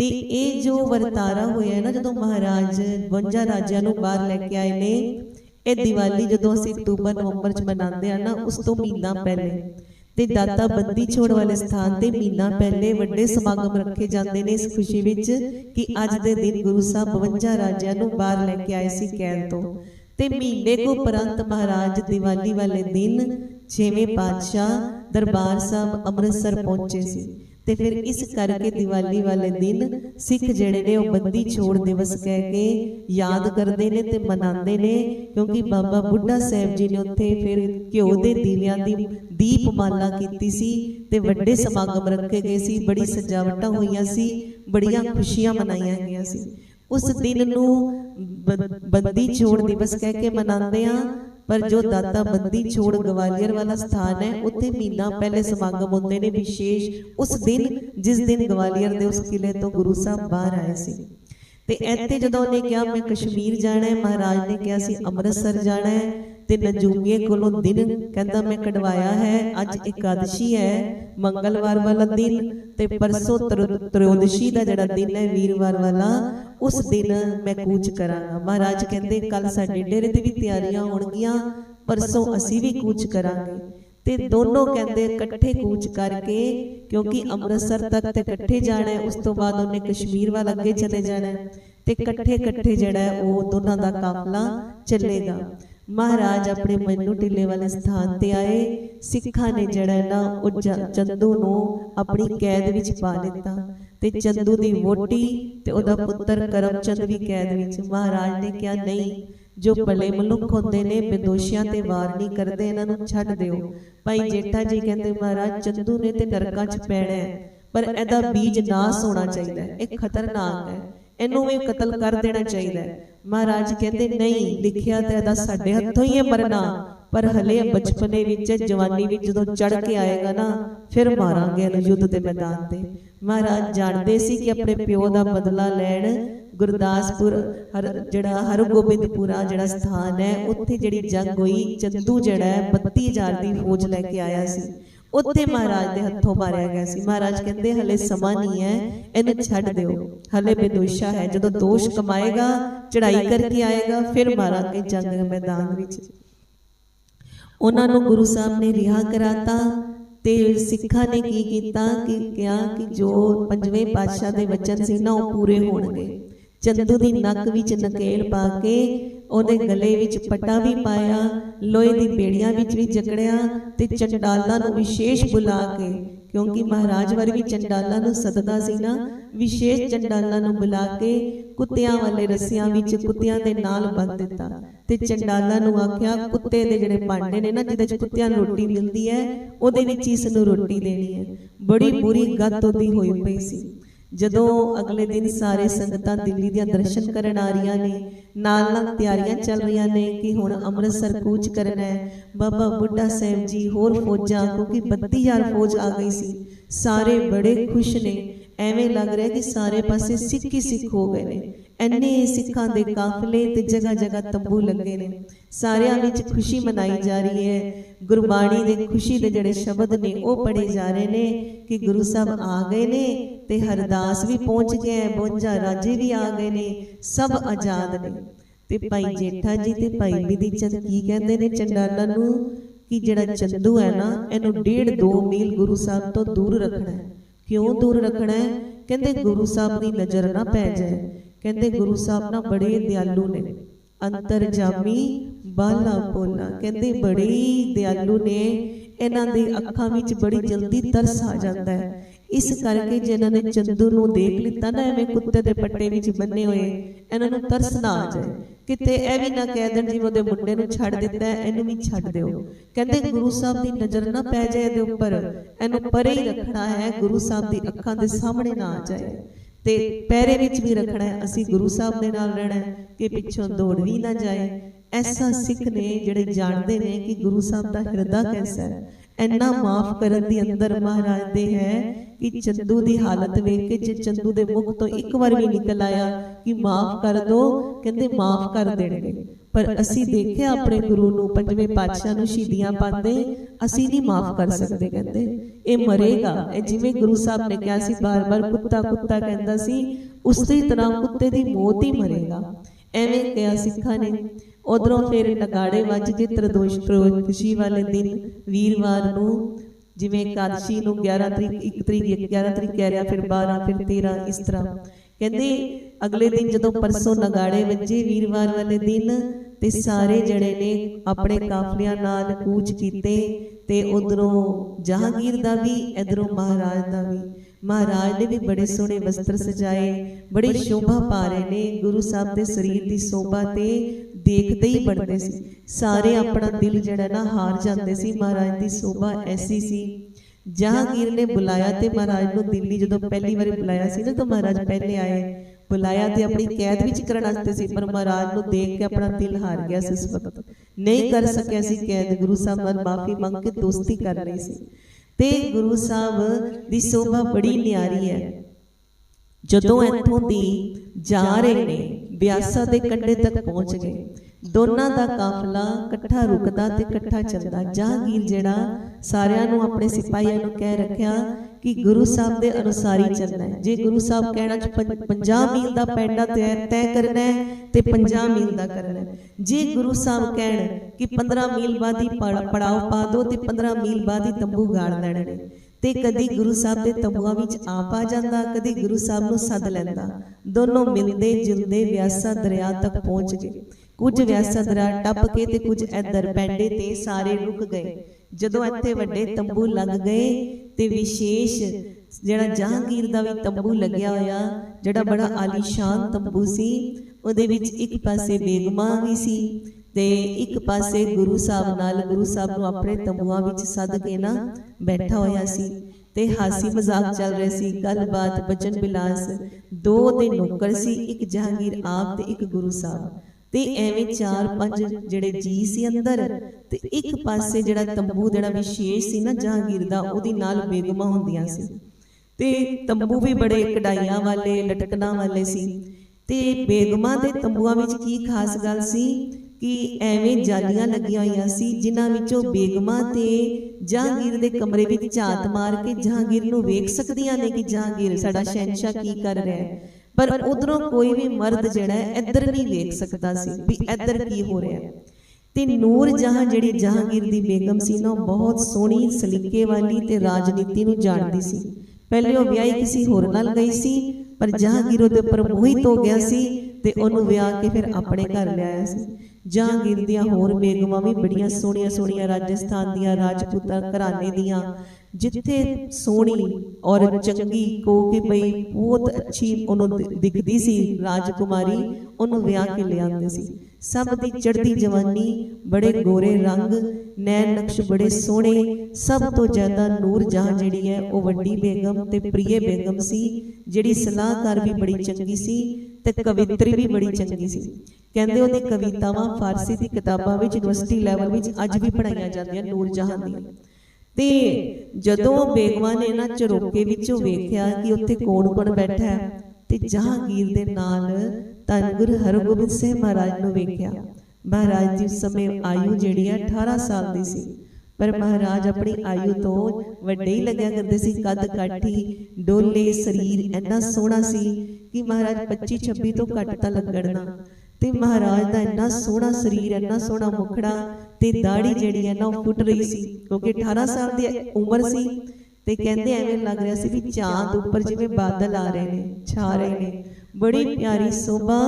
A: ਤੇ ਇਹ ਜੋ ਵਰਤਾਰਾ ਹੋਇਆ ਨਾ ਜਦੋਂ ਮਹਾਰਾਜ 52 ਰਾਜਿਆਂ ਨੂੰ ਬਾਹਰ ਲੈ ਕੇ ਆਏ ਨੇ, ਇਹ ਦੀਵਾਲੀ ਜਦੋਂ ਅਸੀਂ ਅਕਤੂਬਰ, ਨਵੰਬਰ ਚ ਮਨਾਉਂਦੇ ਆ ਨਾ, ਉਸ ਤੋਂ ਮਹੀਨਾ ਪਹਿਲੇ ਤੇ ਦਾਤਾ ਬੰਦੀ ਛੋੜ ਵਾਲੇ ਸਥਾਨ ਤੇ ਮਹੀਨਾ ਪਹਿਲੇ ਵੱਡੇ ਸਮਾਗਮ ਰੱਖੇ ਜਾਂਦੇ ਨੇ ਇਸ ਖੁਸ਼ੀ ਵਿੱਚ ਕਿ ਅੱਜ ਦੇ ਦਿਨ ਗੁਰੂ ਸਾਹਿਬ 52 ਰਾਜਿਆਂ ਨੂੰ ਬਾਹਰ ਲੈ ਕੇ ਆਏ ਸੀ ਕੈਦ ਤੋਂ। ਤੇ ਮਹੀਨੇ ਕੋ ਪਰੰਤ ਮਹਾਰਾਜ ਦੀਵਾਲੀ ਵਾਲੇ ਦਿਨ ਛੇਵੇਂ ਪਾਤਸ਼ਾਹ ਦਰਬਾਰ ਸਾਹਿਬ ਅੰਮ੍ਰਿਤਸਰ ਪਹੁੰਚੇ ਸੀ। ਤੇ ਫਿਰ ਇਸ ਕਰਕੇ ਦੀਵਾਲੀ ਵਾਲੇ ਦਿਨ ਸਿੱਖ ਜਿਹੜੇ ਨੇ ਉਹ ਬੰਦੀ ਛੋੜ ਦਿਵਸ ਕਹਿ ਕੇ ਯਾਦ ਕਰਦੇ ਨੇ ਤੇ ਮਨਾਉਂਦੇ ਨੇ, ਕਿਉਂਕਿ ਬਾਬਾ ਬੁੱਢਾ ਸਾਹਿਬ ਜੀ ਨੇ ਉੱਥੇ ਫਿਰ ਘਿਓ ਦੇ ਦੀਵਿਆਂ ਦੀ ਦੀਪਮਾਲਾ ਕੀਤੀ ਸੀ ਤੇ ਵੱਡੇ ਸਮਾਗਮ ਰੱਖੇ ਗਏ ਸੀ, ਬੜੀ ਸਜਾਵਟਾਂ ਹੋਈਆਂ ਸੀ, ਬੜੀਆਂ ਖੁਸ਼ੀਆਂ ਮਨਾਈਆਂ ਗਈਆਂ ਸੀ। ਉਸ ਦਿਨ ਨੂੰ ਬੰਦੀ ਛੋੜ ਦਿਵਸ ਕਹਿ ਕੇ ਮਨਾਉਂਦੇ ਆ ਪਰ ਜੋ ਦਾਤਾ ਬੰਦੀ ਛੋੜ ਗਵਾਲੀਅਰ ਵਾਲਾ ਸਥਾਨ ਹੈ ਉੱਥੇ ਮਹੀਨਾ ਪਹਿਲੇ ਸਮਾਗਮ ਹੁੰਦੇ ਨੇ ਵਿਸ਼ੇਸ਼। ਉਸ ਦਿਨ ਜਿਸ ਦਿਨ ਗਵਾਲੀਅਰ ਦੇ ਉਸ ਕਿਲੇ ਤੋਂ ਗੁਰੂ ਸਾਹਿਬ ਬਾਹਰ ਆਏ ਸੀ। ਤੇ ਇੱਥੇ ਜਦੋਂ ਉਹਨੇ ਕਿਹਾ ਮੈਂ ਕਸ਼ਮੀਰ ਜਾਣਾ ਹੈ ਮਹਾਰਾਜ ਨੇ ਕਿਹਾ ਸੀ ਅੰਮ੍ਰਿਤਸਰ ਜਾਣਾ ਹੈ। ਤੇ ਨਜੂਮੀਏ ਕੋਲੋਂ ਦਿਨ ਕਹਿੰਦਾ ਮੈਂ ਕਢਵਾਇਆ ਹੈ, ਅੱਜ ਇਕਾਦਸ਼ੀ ਹੈ, ਮੰਗਲਵਾਰ ਵਾਲਾ ਦਿਨ ਤੇ ਪਰਸੋਂ ਤ੍ਰਯੋਦਸ਼ੀ ਦਾ ਜਿਹੜਾ ਦਿਨ ਹੈ, ਵੀਰਵਾਰ ਵਾਲਾ, ਉਸ ਦਿਨ ਮੈਂ ਕੂਚ ਕਰਾਂਗਾ। ਮਹਾਰਾਜ ਕਹਿੰਦੇ ਕੱਲ ਸਾਡੇ ਡੇਰੇ ਦੀ ਵੀ ਤਿਆਰੀਆਂ ਹੋਣਗੀਆਂ, ਪਰਸੋਂ ਅਸੀਂ ਵੀ ਕੂਚ ਕਰਾਂਗੇ। ਤੇ ਦੋਨੋਂ ਕਹਿੰਦੇ ਇਕੱਠੇ ਕੂਚ ਕਰਕੇ, ਕਿਉਂਕਿ ਅੰਮ੍ਰਿਤਸਰ ਤੱਕ ਤੇ ਇਕੱਠੇ ਜਾਣਾ ਹੈ, ਉਸ ਤੋਂ ਬਾਅਦ ਉਹਨੇ ਕਸ਼ਮੀਰ ਵੱਲ ਅੱਗੇ ਚਲੇ ਜਾਣਾ ਹੈ। ਤੇ ਇਕੱਠੇ ਇਕੱਠੇ ਜਿਹੜਾ ਉਹ ਦੋਨਾਂ ਦਾ ਕਾਫਲਾ ਚੱਲੇਗਾ। ਮਹਾਰਾਜ ਆਪਣੇ ਮੈਨੂੰ ਢਿੱਲੇ ਵਾਲੇ ਸਥਾਨ ਤੇ ਆਏ। ਸਿੱਖਾਂ ਨੇ ਜਿਹੜਾ ਨਾ ਉਹ ਚੰਦੂ ਨੂੰ ਆਪਣੀ ਕੈਦ ਵਿੱਚ ਪਾ ਲਿੱਤਾ ਤੇ ਚੰਦੂ ਦੀ ਵੋਟੀ ਤੇ ਉਹਦਾ ਪੁੱਤਰ ਕਰਮਚੰਦ ਵੀ ਕੈਦ ਵਿੱਚ। ਮਹਾਰਾਜ ਨੇ ਕਿਹਾ, ਨਹੀਂ, ਜੋ ਭਲੇ ਮਨੁੱਖ ਹੁੰਦੇ ਨੇ, ਬੇਦੋਸ਼ੀਆਂ ਤੇ ਵਾਰ ਨਹੀਂ ਕਰਦੇ, ਇਹਨਾਂ ਨੂੰ ਛੱਡ ਦਿਓ। ਭਾਈ ਜੇਠਾ ਜੀ ਕਹਿੰਦੇ, ਮਹਾਰਾਜ, ਚੰਦੂ ਨੇ ਤੇ ਨਰਕਾਂ 'ਚ ਪੈਣਾ ਹੈ, ਪਰ ਇਹਦਾ ਬੀਜ ਨਾਸ ਹੋਣਾ ਚਾਹੀਦਾ ਹੈ, ਇਹ ਖਤਰਨਾਕ ਹੈ, ਇਹਨੂੰ ਵੀ ਕਤਲ ਕਰ ਦੇਣਾ ਚਾਹੀਦਾ ਹੈ। ਮਹਾਰਾਜ ਕਹਿੰਦੇ ਨਹੀਂ ਲਿਖਿਆ ਤੇ ਇਹਦਾ ਸਾਡੇ ਹੱਥੋਂ ਹੀ ਹੈ ਮਰਨਾ ਪਰ ਹਲੇ ਬਚਪਨੇ ਵਿੱਚ ਜਵਾਨੀ ਵਿੱਚ ਜਦੋਂ ਚੜ ਕੇ ਆਏਗਾ ਨਾ ਫਿਰ ਮਾਰਾਂਗੇ ਇਹਨੂੰ ਯੁੱਧ ਦੇ ਮੈਦਾਨ ਤੇ। ਮਹਾਰਾਜ ਜਾਣਦੇ ਸੀ ਕਿ ਆਪਣੇ ਪਿਓ ਦਾ ਬਦਲਾ ਲੈਣ ਗੁਰਦਾਸਪੁਰ ਹਰ ਜਿਹੜਾ ਹਰਗੋਬਿੰਦਪੁਰਾ ਜਿਹੜਾ ਸਥਾਨ ਹੈ ਉੱਥੇ ਜਿਹੜੀ ਜੰਗ ਹੋਈ ਚੰਦੂ ਜਿਹੜਾ ਹੈ 32000 ਦੀ ਫੌਜ ਲੈ ਕੇ ਆਇਆ ਸੀ। ਉੱਥੇ ਮਹਾਰਾਜ ਦੇ ਹੱਥੋਂ ਮਾਰਿਆ ਗਿਆ ਸੀ। ਮਹਾਰਾਜ ਕਹਿੰਦੇ ਹਲੇ ਸਮਾਂ ਨਹੀਂ ਹੈ ਇਹਨੂੰ ਛੱਡ ਦਿਓ। ਹਲੇ ਬੇਦੋਸ਼ਾ ਹੈ ਜਦੋਂ ਦੋਸ਼ ਕਮਾਏਗਾ ਚੜ੍ਹਾਈ ਕਰਕੇ ਆਏਗਾ ਫਿਰ ਮਾਰਾਂਗੇ ਜੰਗ ਦੇ ਮੈਦਾਨ ਵਿੱਚ। ਉਹਨਾਂ ਨੂੰ ਗੁਰੂ ਸਾਹਿਬ ਨੇ ਰਿਹਾ ਕਰਾਤਾ ਤੇ ਸਿੱਖਾਂ ਨੇ ਕੀ ਕੀਤਾ ਕਿ ਕਿਹਾ ਕਿ ਜੋ ਪੰਜਵੇਂ ਪਾਤਸ਼ਾਹ ਦੇ ਵਚਨ ਸੀ ਨਾ ਉਹ ਪੂਰੇ ਹੋਣਗੇ। ਚੰਦੂ ਦੀ ਨੱਕ ਵਿੱਚ ਨਕੇਲ ਪਾ ਕੇ ਉਹਦੇ ਗਲੇ ਵਿੱਚ ਪੱਟਾ ਵੀ ਪਾਇਆ, ਲੋਹੇ ਦੀ ਬੇੜੀਆਂ ਵਿੱਚ ਵੀ ਜਕੜਿਆ ਤੇ ਚੰਡਾਲਾਂ ਨੂੰ ਵਿਸ਼ੇਸ਼ ਬੁਲਾ ਕੇ, ਕਿਉਂਕਿ ਮਹਾਰਾਜ ਵਾਰੀ ਵੀ ਚੰਡਾਲਾਂ ਨੂੰ ਸਦਦਾ ਸੀ ਨਾ, ਵਿਸ਼ੇਸ਼ ਚੰਡਾਲਾਂ ਨੂੰ ਬੁਲਾ ਕੇ ਕੁੱਤਿਆਂ ਵਾਲੇ ਰੱਸਿਆਂ ਵਿੱਚ ਕੁੱਤਿਆਂ ਦੇ ਨਾਲ ਬੰਨ ਦਿੱਤਾ ਤੇ ਚੰਡਾਲਾਂ ਨੂੰ ਆਖਿਆ, ਕੁੱਤੇ ਦੇ ਜਿਹੜੇ ਭਾਂਡੇ ਨੇ ਨਾ, ਜਿਹਦੇ ਚ ਕੁੱਤਿਆਂ ਨੂੰ ਰੋਟੀ ਮਿਲਦੀ ਹੈ, ਉਹਦੇ ਵਿੱਚ ਹੀ ਇਸ ਨੂੰ ਰੋਟੀ ਦੇਣੀ ਹੈ। ਬੜੀ ਬੁਰੀ ਗੱਤ ਉਹਦੀ ਹੋਈ ਪਈ ਸੀ। ਜਦੋਂ ਅਗਲੇ ਦਿਨ ਸਾਰੇ ਸੰਗਤਾਂ ਦਿੱਲੀ ਦੀਆਂ ਦਰਸ਼ਨ ਕਰਨ ਆ ਰਹੀਆਂ ਨੇ, ਨਾਲ ਨਾਲ ਤਿਆਰੀਆਂ ਚੱਲ ਰਹੀਆਂ ਨੇ ਕਿ ਹੁਣ ਅੰਮ੍ਰਿਤਸਰ ਕੂਚ ਕਰਨਾ ਹੈ। ਬਾਬਾ ਬੁੱਢਾ ਸਾਹਿਬ ਜੀ ਹੋਰ ਫੌਜਾਂ, ਕਿਉਂਕਿ 32000 ਫੌਜ ਆ ਗਈ ਸੀ, ਸਾਰੇ ਬੜੇ ਖੁਸ਼ ਨੇ। ਐਵੇਂ ਲੱਗ ਰਿਹਾ ਕਿ ਸਾਰੇ ਪਾਸੇ ਸਿੱਖ ਹੀ ਸਿੱਖ ਹੋ ਗਏ ਨੇ। ਐਨੇ ਸਿੱਖਾਂ ਦੇ ਕਾਫਲੇ ਤੇ ਜਗ੍ਹਾ ਜਗ੍ਹਾ ਤੰਬੂ ਲੱਗੇ ਨੇ। ਸਾਰਿਆਂ ਵਿੱਚ ਖੁਸ਼ੀ ਮਨਾਈ ਜਾ ਰਹੀ ਹੈ। ਗੁਰਬਾਣੀ ਦੇ ਖੁਸ਼ੀ ਦੇ ਜਿਹੜੇ ਸ਼ਬਦ ਨੇ, ਉਹ ਪੜੇ ਜਾ ਰਹੇ ਨੇ ਕਿ ਗੁਰੂ ਸਾਹਿਬ ਆ ਗਏ ਨੇ ਤੇ ਹਰਦਾਸ ਵੀ ਪਹੁੰਚ ਹੈ 52 ਰਾਜੇ ਵੀ ਆ ਗਏ ਨੇ ਸਭ ਆਜ਼ਾਦ ਨੇ। ਤੇ ਭਾਈ ਜੇਠਾ ਜੀ ਤੇ ਭਾਈ ਬਿਧੀ ਚੰਦ ਕੀ ਕਹਿੰਦੇ ਨੇ ਚੰਡਾਲਾਂ ਨੂੰ ਕਿ ਜਿਹੜਾ ਚੰਦੂ ਹੈ ਨਾ ਇਹਨੂੰ ਡੇਢ 2 ਮੀਲ ਗੁਰੂ ਸਾਹਿਬ ਤੋਂ ਦੂਰ ਰੱਖਣਾ ਹੈ। ਕਿਉਂ ਦੂਰ ਰੱਖਣਾ ਹੈ? ਕਹਿੰਦੇ ਗੁਰੂ ਸਾਹਿਬ ਦੀ ਨਜ਼ਰ ਨਾ ਪੈ ਜਾਏ। ਕਹਿੰਦੇ ਗੁਰੂ ਸਾਹਿਬ ਨਾ ਬੜੇ ਦਿਆਲੂ ਨੇ। ਅੰਤਰਜਾਮੀ ਬਾਲਾ ਬੋਲਾ ਕਹਿੰਦੇ ਬੜੇ ਦਿਆਲੂ ਨੇ ਇਹਨਾਂ ਦੇ ਅੱਖਾਂ ਵਿੱਚ ਬੜੀ ਜਲਦੀ ਤਰਸ ਆ ਜਾਂਦਾ ਹੈ ਇਸ ਕਰਕੇ ਜੇ ਇਹਨਾਂ ਨੇ ਚੰਦੂ ਨੂੰ ਦੇਖ ਲਿੱਤਾ ਨਾ ਐਵੇਂ ਕੁੱਤੇ ਦੇ ਪੱਟੇ ਵਿੱਚ ਬੰਨੇ ਹੋਏ ਇਹਨਾਂ ਨੂੰ ਤਰਸ ਨਾ ਆ ਜਾਏ ਕਿਤੇ ਇਹ ਵੀ ਨਾ ਕਹਿ ਦੇਣ ਜਿਵੇਂ ਉਹਦੇ ਮੁੰਡੇ ਨੂੰ ਛੱਡ ਦਿੱਤਾ ਇਹਨੂੰ ਵੀ ਛੱਡ ਦਿਓ। ਕਹਿੰਦੇ ਗੁਰੂ ਸਾਹਿਬ ਦੀ ਨਜ਼ਰ ਨਾ ਪੈ ਜਾਏ ਇਹਦੇ ਉੱਪਰ ਇਹਨੂੰ ਪਰੇ ਹੀ ਰੱਖਣਾ ਹੈ ਗੁਰੂ ਸਾਹਿਬ ਦੀ ਅੱਖਾਂ ਦੇ ਸਾਹਮਣੇ ਨਾ ਆ ਜਾਏ ਤੇ ਪੈਰੇ ਵਿੱਚ ਵੀ ਰੱਖਣਾ ਹੈ ਅਸੀਂ ਗੁਰੂ ਸਾਹਿਬ ਦੇ ਨਾਲ ਰਹਿਣਾ ਹੈ ਕਿ ਪਿੱਛੋਂ ਦੌੜ ਵੀ ਨਾ ਜਾਏ ਐਸਾ ਸਿੱਖ ਨੇ ਜਿਹੜੇ ਜਾਣਦੇ ਨੇ ਕਿ ਗੁਰੂ ਸਾਹਿਬ ਦਾ ਹਿਰਦਾ ਕੈਸਾ ਹੈ ਇੰਨਾ ਮਾਫ ਕਰਨ ਦੀ ਅੰਦਰ ਮਹਾਰਾਜ ਦੇ ਹੈ ਕਿ ਚੰਦੂ ਦੀ ਹਾਲਤ ਵੇਖ ਕੇ ਜੇ ਚੰਦੂ ਦੇ ਮੁਖ ਤੋਂ ਇੱਕ ਵਾਰ ਵੀ ਨਿਕਲ ਆਇਆ ਕਿ ਮਾਫ ਕਰ ਦੋ, ਕਹਿੰਦੇ ਮਾਫ ਕਰ ਦੇਣਗੇ। ਪਰ ਅਸੀਂ ਦੇਖਿਆ ਆਪਣੇ ਗੁਰੂ ਨੂੰ ਪੰਜਵੇਂ ਪਾਤਸ਼ਾਹ ਨੂੰ ਸ਼ਹੀਦੀਆਂ ਪਾਉਂਦੇ, ਅਸੀਂ ਨਹੀਂ ਮਾਫ ਕਰ ਸਕਦੇ, ਕਹਿੰਦੇ। ਇਹ ਮਰੇਗਾ, ਇਹ ਜਿਵੇਂ ਗੁਰੂ ਸਾਹਿਬ ਨੇ ਕਿਹਾ ਸੀ, ਬਾਰ-ਬਾਰ ਕੁੱਤਾ ਕੁੱਤਾ ਕਹਿੰਦਾ ਸੀ, ਉਸੇ ਤਰ੍ਹਾਂ ਕੁੱਤੇ ਦੀ ਮੌਤ ਹੀ ਮਰੇਗਾ। ਐਵੇਂ ਕਿਹਾ ਸਿੱਖਾਂ ਨੇ। ਉਧਰੋਂ ਫਿਰ ਨਗਾੜੇ ਵੱਜ ਜੇ ਤਰਦੋਸ਼ ਤਰੋਸ਼ੀ ਵਾਲੇ ਦਿਨ ਵੀਰਵਾਰ ਨੂੰ ਜਿਵੇਂ ਇਕਾਦਸ਼ੀ ਨੂੰ 11 ਤਰੀਕ 1 ਤਰੀਕ 11 ਤਰੀਕ ਕਹਿ ਰਿਹਾ, ਫਿਰ 12 ਫਿਰ 13 ਇਸ ਤਰ੍ਹਾਂ। ਕਹਿੰਦੇ ਅਗਲੇ ਦਿਨ ਜਦੋਂ ਪਰਸੋਂ ਨਗਾੜੇ ਵੱਜੇ ਵੀਰਵਾਰ ਵਾਲੇ ਦਿਨ, ਤੇ ਸਾਰੇ ਜਿਹੜੇ ਨੇ ਆਪਣੇ ਕਾਫਲਿਆਂ ਨਾਲ ਕੂਚ ਕੀਤੇ ਤੇ ਉਧਰੋਂ ਜਹਾਂਗੀਰ ਦਾ ਵੀ, ਇਧਰੋਂ ਮਹਾਰਾਜ ਦਾ ਵੀ। ਮਹਾਰਾਜ ਨੇ ਵੀ ਬੜੇ ਸੋਹਣੇ ਵਸਤਰ ਸਜਾਏ, ਬੜੀ ਸ਼ੋਭਾ ਪਾ ਰਹੇ ਨੇ। ਗੁਰੂ ਸਾਹਿਬ ਦੇ ਸਰੀਰ ਦੀ ਸ਼ੋਭਾ ਤੇ ਦੇਖਦੇ ਹੀ ਬਣਦੇ ਸੀ। ਸਾਰੇ ਆਪਣਾ ਦਿਲ ਜਿਹੜਾ ਨਾ ਹਾਰ ਜਾਂਦੇ ਸੀ। ਮਹਾਰਾਜ ਦੀ ਸ਼ੋਭਾ ਐਸੀ ਸੀ। ਜਹਾਂਗੀਰ ਨੇ ਬੁਲਾਇਆ ਤੇ ਮਹਾਰਾਜ ਨੂੰ ਦਿੱਲੀ ਜਦੋਂ ਪਹਿਲੀ ਵਾਰੀ ਬੁਲਾਇਆ ਸੀ ਨਾ ਤਾਂ ਮਹਾਰਾਜ ਪਹਿਲੇ ਆਏ। ਬੁਲਾਇਆ ਤੇ ਆਪਣੀ ਕੈਦ ਵਿੱਚ ਕਰਨ ਵਾਸਤੇ ਸੀ ਪਰ ਮਹਾਰਾਜ ਨੂੰ ਦੇਖ ਕੇ ਆਪਣਾ ਦਿਲ ਹਾਰ ਗਿਆ ਸੀ ਉਸ ਵਕਤ। ਨਹੀਂ ਕਰ ਸਕਿਆ ਸੀ ਕੈਦ। ਗੁਰੂ ਸਾਹਿਬ ਨਾਲ ਮਾਫੀ ਮੰਗ ਕੇ ਦੋਸਤੀ ਕਰ ਲਈ ਸੀ। ਤੇ ਗੁਰੂ ਸਾਹਿਬ ਦੀ ਸ਼ੋਭਾ ਬੜੀ ਨਿਆਰੀ ਹੈ। ਜਦੋਂ ਇੱਥੋਂ ਦੀ ਜਾ ਰਹੇ ਨੇ ਬਿਆਸਾ ਦੇ ਕੰਢੇ ਤੱਕ ਪਹੁੰਚ ਗਏ। ਦੋਨਾਂ ਦਾ ਕਾਫਲਾ ਇਕੱਠਾ ਰੁਕਦਾ ਤੇ ਇਕੱਠਾ ਚੱਲਦਾ। ਜਹਾਂਗੀਰ ਜਿਹੜਾ ਸਾਰਿਆਂ ਨੂੰ ਆਪਣੇ ਸਿਪਾਹੀਆਂ ਨੂੰ ਕਹਿ ਰੱਖਿਆ ਕਿ ਗੁਰੂ ਸਾਹਿਬ ਦੇ ਅਨੁਸਾਰ ਹੀ ਚੱਲਣਾ ਹੈ। ਜੇ ਗੁਰੂ ਸਾਹਿਬ ਕਹਿਣਾ ਚ 50 ਮੀਲ ਦਾ ਪੈਂਡਾ ਤੈਅ ਤੈਅ ਕਰਨਾ ਹੈ ਤੇ 50 ਮੀਲ ਦਾ ਕਰਨਾ ਹੈ। ਜੇ ਗੁਰੂ ਸਾਹਿਬ ਕਹਿਣ ਕਿ 15 ਮੀਲ ਬਾਅਦ ਹੀ ਪੜਾਓ ਪਾ ਦਿਓ ਤੇ 15 ਮੀਲ ਬਾਅਦ ਹੀ ਤੰਬੂ ਗਾੜ ਲੈਣੇ ਨੇ। ਤੇ ਕਦੀ ਗੁਰੂ ਸਾਹਿਬ ਦੇ ਤੰਬੂਆਂ ਵਿੱਚ ਆਪ ਆ ਜਾਂਦਾ, ਕਦੀ ਗੁਰੂ ਸਾਹਿਬ ਨੂੰ ਸੱਦ ਲੈਂਦਾ। ਦੋਨੋਂ ਮਿਲਦੇ ਜੁਲਦੇ ਵਿਆਸਾ ਦਰਿਆ ਤੱਕ ਪਹੁੰਚ ਗਏ। ਕੁਝ ਵਿਆਸਾ ਦਰਿਆ ਟੱਪ ਕੇ ਤੇ ਕੁਝ ਇੱਧਰ ਪੈਂਡੇ ਤੇ ਸਾਰੇ ਰੁਕ ਗਏ। ਜਦੋਂ ਇੱਥੇ ਵੱਡੇ ਤੰਬੂ ਲੱਗ ਗਏ ਤੇ ਵਿਸ਼ੇਸ਼ ਜਿਹੜਾ ਜਹਾਂਗੀਰ ਦਾ ਵੀ ਤੰਬੂ ਲੱਗਿਆ ਹੋਇਆ, ਜਿਹੜਾ ਬੜਾ ਆਲੀਸ਼ਾਨ ਤੰਬੂ ਸੀ, ਉਹਦੇ ਵਿੱਚ ਇੱਕ ਪਾਸੇ ਬੇਗਮਾਂ ਵੀ ਸੀ ਤੇ ਇੱਕ ਪਾਸੇ ਗੁਰੂ ਸਾਹਿਬ ਨਾਲ ਗੁਰੂ ਸਾਹਿਬ ਨੂੰ ਆਪਣੇ ਤੰਬੂਆਂ ਵਿੱਚ ਸੱਦ ਕੇ ਨਾ ਬੈਠਾ ਹੋਇਆ ਸੀ ਤੇ ਹਾਸੀ ਮਜ਼ਾਕ ਚੱਲ ਰਿਹਾ ਸੀ, ਗੱਲਬਾਤ, ਬਚਨ ਬਿਲਾਸ, ਦੋ ਦੇ ਨੌਕਰ ਸੀ, ਇੱਕ ਜਹਾਂਗੀਰ ਆਪ ਤੇ ਇੱਕ ਗੁਰੂ ਸਾਹਿਬ। ਤੇ ਐਵੇਂ ਚਾਰ ਪੰਜ ਜਿਹੜੇ ਜੀ ਸੀ ਅੰਦਰ ਤੇ ਇੱਕ ਪਾਸੇ ਜਿਹੜਾ ਤੰਬੂ ਜਿਹੜਾ ਵਿਸ਼ੇਸ਼ ਸੀ ਨਾ ਜਹਾਂਗੀਰ ਦਾ, ਉਹਦੀ ਨਾਲ ਬੇਗਮਾ ਹੁੰਦੀਆਂ ਸੀ। ਤੇ ਤੰਬੂ ਵੀ ਬੜੇ ਕਢਾਈਆਂ ਵਾਲੇ, ਲਟਕਣਾ ਵਾਲੇ ਸੀ। ਤੇ ਬੇਗਮਾਂ ਦੇ ਤੰਬੂਆਂ ਵਿੱਚ ਕੀ ਖਾਸ ਗੱਲ ਸੀ? ਕਿ ਐਵੇਂ ਜਾਲੀਆਂ ਲੱਗੀਆਂ ਹੋਈਆਂ ਸੀ, ਜਿਨ੍ਹਾਂ ਵਿੱਚੋਂ ਬੇਗਮਾਂ ਤੇ ਜਹਾਂਗੀਰ ਦੇ ਕਮਰੇ ਵਿੱਚ ਝਾਤ ਮਾਰ ਕੇ ਜਹਾਂਗੀਰ ਨੂੰ ਵੇਖ ਸਕਦੀਆਂ ਨੇ ਕਿ ਜਹਾਂਗੀਰ ਸਾਡਾ ਸ਼ਹਿਨशाह ਕੀ ਕਰ ਰਿਹਾ ਹੈ। ਪਰ ਉਧਰੋਂ ਕੋਈ ਵੀ ਮਰਦ ਜਿਹੜਾ ਇੱਧਰ ਨਹੀਂ ਵੇਖ ਸਕਦਾ ਸੀ ਵੀ ਇੱਧਰ ਕੀ ਹੋ ਰਿਹਾ ਹੈ। ਤੇ ਨੂਰ ਜਹਾਂ ਜਿਹੜੀ ਜਹਾਂਗੀਰ ਦੀ ਬੇਗਮ ਸੀ ਨਾ, ਉਹ ਬਹੁਤ ਸੋਹਣੀ, ਸਲੀਕੇ ਵਾਲੀ ਤੇ ਰਾਜਨੀਤੀ ਨੂੰ ਜਾਣਦੀ ਸੀ। ਪਹਿਲੇ ਉਹ ਵਿਆਹੀ ਕਿਸੇ ਹੋਰ ਨਾਲ ਗਈ ਸੀ, ਪਰ ਜਹਾਂਗੀਰ ਉਹਦੇ ਉੱਪਰ ਮੋਹਿਤ ਹੋ ਗਿਆ ਸੀ ਤੇ ਉਹਨੂੰ ਵਿਆਹ ਕੇ ਫਿਰ ਆਪਣੇ ਘਰ ਲਿਆਇਆ ਸੀ। ਜਹਾਂਗੀਰ ਦੀਆਂ ਹੋਰ ਬੇਗਮਾਂ ਵੀ ਬੜੀਆਂ ਸੋਹਣੀਆਂ ਸੋਹਣੀਆਂ ਰਾਜਸਥਾਨ ਦੀਆਂ ਰਾਜਪੂਤਾਂ ਘਰਾਣੇ ਦੀਆਂ, ਜਿੱਥੇ ਸੋਹਣੀ ਔਰ ਚੰਗੀ ਕੋ ਕਿ ਬਈ ਬਹੁਤ ਅੱਛੀ ਉਹਨੂੰ ਦਿਖਦੀ ਸੀ ਰਾਜਕੁਮਾਰੀ, ਉਹਨੂੰ ਵਿਆਹ ਕੇ ਲਿਆਉਂਦੇ ਸੀ। ਸਭ ਦੀ ਚੜ੍ਹਦੀ ਜਵਾਨੀ ਬੜੇ ਗੋਰੇ ਰੰਗ, ਨੈਣ ਨਕਸ਼ ਬੜੇ ਸੋਹਣੇ, ਸਭ ਤੋਂ ਜ਼ਿਆਦਾ ਨੂਰ ਜਹਾਂ ਜਿਹੜੀ ਹੈ ਉਹ ਵੱਡੀ ਬੇਗਮ ਤੇ ਪ੍ਰਿਯ ਬੇਗਮ ਸੀ, ਜਿਹੜੀ ਸਲਾਹਕਾਰ ਵੀ ਬੜੀ ਚੰਗੀ ਸੀ ਤੇ ਕਵਿਤਰੀ ਵੀ ਬੜੀ ਚੰਗੀ ਸੀ। ਕਹਿੰਦੇ ਉਹਦੀ ਕਵਿਤਾਵਾਂ ਫਾਰਸੀ ਦੀ ਕਿਤਾਬਾਂ ਵਿੱਚ ਯੂਨੀਵਰਸਿਟੀ ਲੈਵਲ ਵਿੱਚ ਅੱਜ ਵੀ ਪੜ੍ਹਾਈਆਂ ਜਾਂਦੀਆਂ ਨੂਰ ਜਹਾਂ ਦੀਆਂ। ਤੇ ਜਦੋਂ ਬੇਗਮਾਂ ਨੇ ਇਹਨਾਂ ਝਰੋਕੇ ਵਿੱਚੋਂ ਵੇਖਿਆ ਕਿ ਉੱਥੇ ਕੌਣ-ਕੌਣ ਬੈਠਾ ਹੈ, ਤੇ ਜਹਾਂਗੀਰ ਦੇ ਨਾਲ ਧੰਨ ਹਰਗੋਬਿੰਦ ਸਿੰਘ ਮਹਾਰਾਜ ਨੂੰ ਵੇਖਿਆ। ਮਹਾਰਾਜ ਜੀ ਸਮੇਂ ਆਯੂ ਜਿਹੜੀ ਹੈ 18 ਸਾਲ ਦੀ ਸੀ। ਪਰ ਮਹਾਰਾਜ ਆਪਣੀ ਆਯੂ ਤੋਂ ਵੱਡੇ ਹੀ ਲੱਗਿਆ ਕਰਦੇ ਸੀ। ਕੱਦ ਕਾਠੀ ਡੋਲੇ, ਸਰੀਰ ਇੰਨਾ ਸੋਹਣਾ ਸੀ ਕਿ ਮਹਾਰਾਜ 25 26 ਤੋਂ ਘੱਟ ਤਾਂ ਲੱਗਣ ਤੇ ਮਹਾਰਾਜ ਦਾ ਇੰਨਾ ਸੋਹਣਾ ਸਰੀਰ, ਇੰਨਾ ਸੋਹਣਾ ਮੁਖੜਾ ਤੇ ਦਾੜੀ ਜਿਹੜੀ ਹੈ ਨਾ ਉਹ ਫੁੱਟ ਰਹੀ ਸੀ, ਕਿਉਂਕਿ 18 ਸਾਲ ਦੀ ਉਮਰ ਸੀ ਤੇ ਕਹਿੰਦੇ ਐਵੇਂ ਲੱਗ ਰਿਹਾ ਸੀ ਵੀ ਚਾਂਦ ਉੱਪਰ ਜਿਵੇਂ ਬਾਦਲ ਆ ਰਹੇ ਨੇ, ਛਾ ਰਹੇ ਨੇ। ਬੜੀ ਪਿਆਰੀ ਸੋਭਾ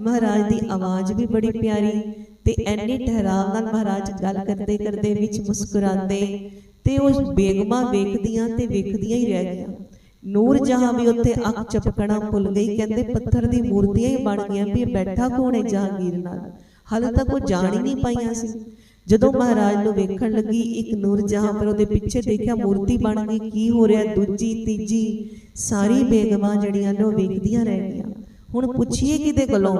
A: ਮਹਾਰਾਜ ਦੀ ਆਵਾਜ਼ ਵੀ ਬੜੀ ਪਿਆਰੀ ਤੇ ਐਨੀ ਠਹਿਰਾਵ ਨਾਲ ਮਹਾਰਾਜ ਗੱਲ ਕਰਦੇ ਕਰਦੇ ਵਿੱਚ ਮੁਸਕਰਾਉਂਦੇ ਤੇ ਉਹ ਬੇਗਮਾਂ ਵੇਖਦੀਆਂ ਤੇ ਵੇਖਦੀਆਂ ਹੀ ਰਹਿ ਗਈਆਂ। ਨੂਰ ਜਹਾਂ ਵੀ ਉੱਥੇ ਅੱਖ ਚਪਕਣਾ ਭੁੱਲ ਗਈ ਕਹਿੰਦੇ ਪੱਥਰ ਦੀ ਮੂਰਤੀਆਂ ਹੀ ਬਣ ਗਈਆਂ ਵੀ ਬੈਠਾ ਕੌਣ ਹੈ ਜਹਾਂਗੀਰ ਨਾਲ? ਹਾਲੇ ਤੱਕ ਉਹ ਜਾਣ ਹੀ ਨਹੀਂ ਪਾਈਆਂ ਸੀ। ਜਦੋਂ ਮਹਾਰਾਜ ਨੂੰ ਵੇਖਣ ਲੱਗੀ ਇੱਕ ਨੂਰ ਜਹਾਂ ਪਰ ਉਹਦੇ ਪਿੱਛੇ ਦੇਖਿਆ ਮੂਰਤੀ ਬਣ ਗਈ ਕੀ ਹੋ ਰਿਹਾ ਦੂਜੀ ਤੀਜੀ ਸਾਰੀ ਬੇਗਮਾਂ ਜਿਹੜੀਆਂ ਨੇ ਉਹ ਵੇਖਦੀਆਂ ਰਹਿ ਗਈਆਂ। ਹੁਣ ਪੁੱਛੀਏ ਕਿਤੇ ਕੋਲੋਂ?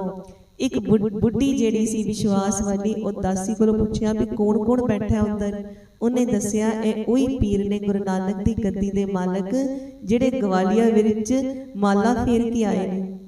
A: ਇੱਕ ਬੁੱਢੀ ਜਿਹੜੀ ਸੀ ਵਿਸ਼ਵਾਸ ਵਾਲੀ ਉਹ ਦਾਸੀ ਕੋਲੋਂ ਪੁੱਛਿਆ ਵੀ ਕੌਣ ਕੌਣ ਬੈਠਾ ਅੰਦਰ ਉਹਨੇ ਦੱਸਿਆ, ਇਹ ਉਹੀ ਪੀਰ ਨੇ ਗੁਰੂ ਨਾਨਕ ਦੀ ਗੱਦੀ ਦੇ ਮਾਲਕ, ਜਿਹੜੇ ਗਵਾਲੀਅਰ ਵਿੱਚ ਮਾਲਾ ਫੇਰ ਕੇ ਆਏ ਨੇ।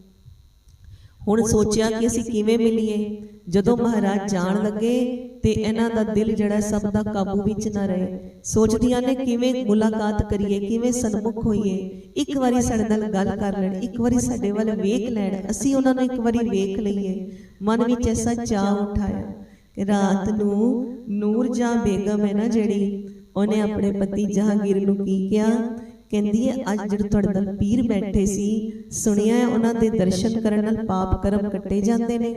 A: ਹੁਣ ਸੋਚਿਆ ਕਿ ਅਸੀਂ ਕਿਵੇਂ ਮਿਲੀਏ? ਜਦੋਂ ਮਹਾਰਾਜ ਜਾਣ ਲੱਗੇ ਤੇ ਇਹਨਾਂ ਦਾ ਦਿਲ ਜਿਹੜਾ ਸਭ ਦਾ ਕਾਬੂ ਵਿੱਚ ਨਾ ਰਹੇ। ਸੋਚਦੀਆਂ ਨੇ ਕਿਵੇਂ ਮੁਲਾਕਾਤ ਕਰੀਏ, ਕਿਵੇਂ ਸਨਮੁਖ ਹੋਈਏ। ਇੱਕ ਵਾਰੀ ਸਾਡੇ ਨਾਲ ਗੱਲ ਕਰ ਲੈਣ, ਇੱਕ ਵਾਰੀ ਸਾਡੇ ਵੱਲ ਵੇਖ ਲੈਣ, ਅਸੀਂ ਉਹਨਾਂ ਨੂੰ ਇੱਕ ਵਾਰੀ ਵੇਖ ਲਈਏ। ਮਨ ਵਿੱਚ ਐਸਾ ਚਾਹ ਉਠਾਇਆ ਕਿ ਰਾਤ ਨੂੰ ਨੂਰ ਜਾਂ ਬੇਗਮ ਹੈ ਨਾ ਜਿਹੜੀ, ਉਹਨੇ ਆਪਣੇ ਪਤੀ ਜਹਾਂਗੀਰ ਨੂੰ ਕੀ ਕਿਹਾ? ਕਹਿੰਦੀ ਹੈ, ਅੱਜ ਜਿਹੜੇ ਤੁਹਾਡੇ ਨਾਲ ਪੀਰ ਬੈਠੇ ਸੀ, ਸੁਣਿਆ ਹੈ ਉਹਨਾਂ ਦੇ ਦਰਸ਼ਨ ਕਰਨ ਨਾਲ ਪਾਪ ਕਰਮ ਕੱਟੇ ਜਾਂਦੇ ਨੇ।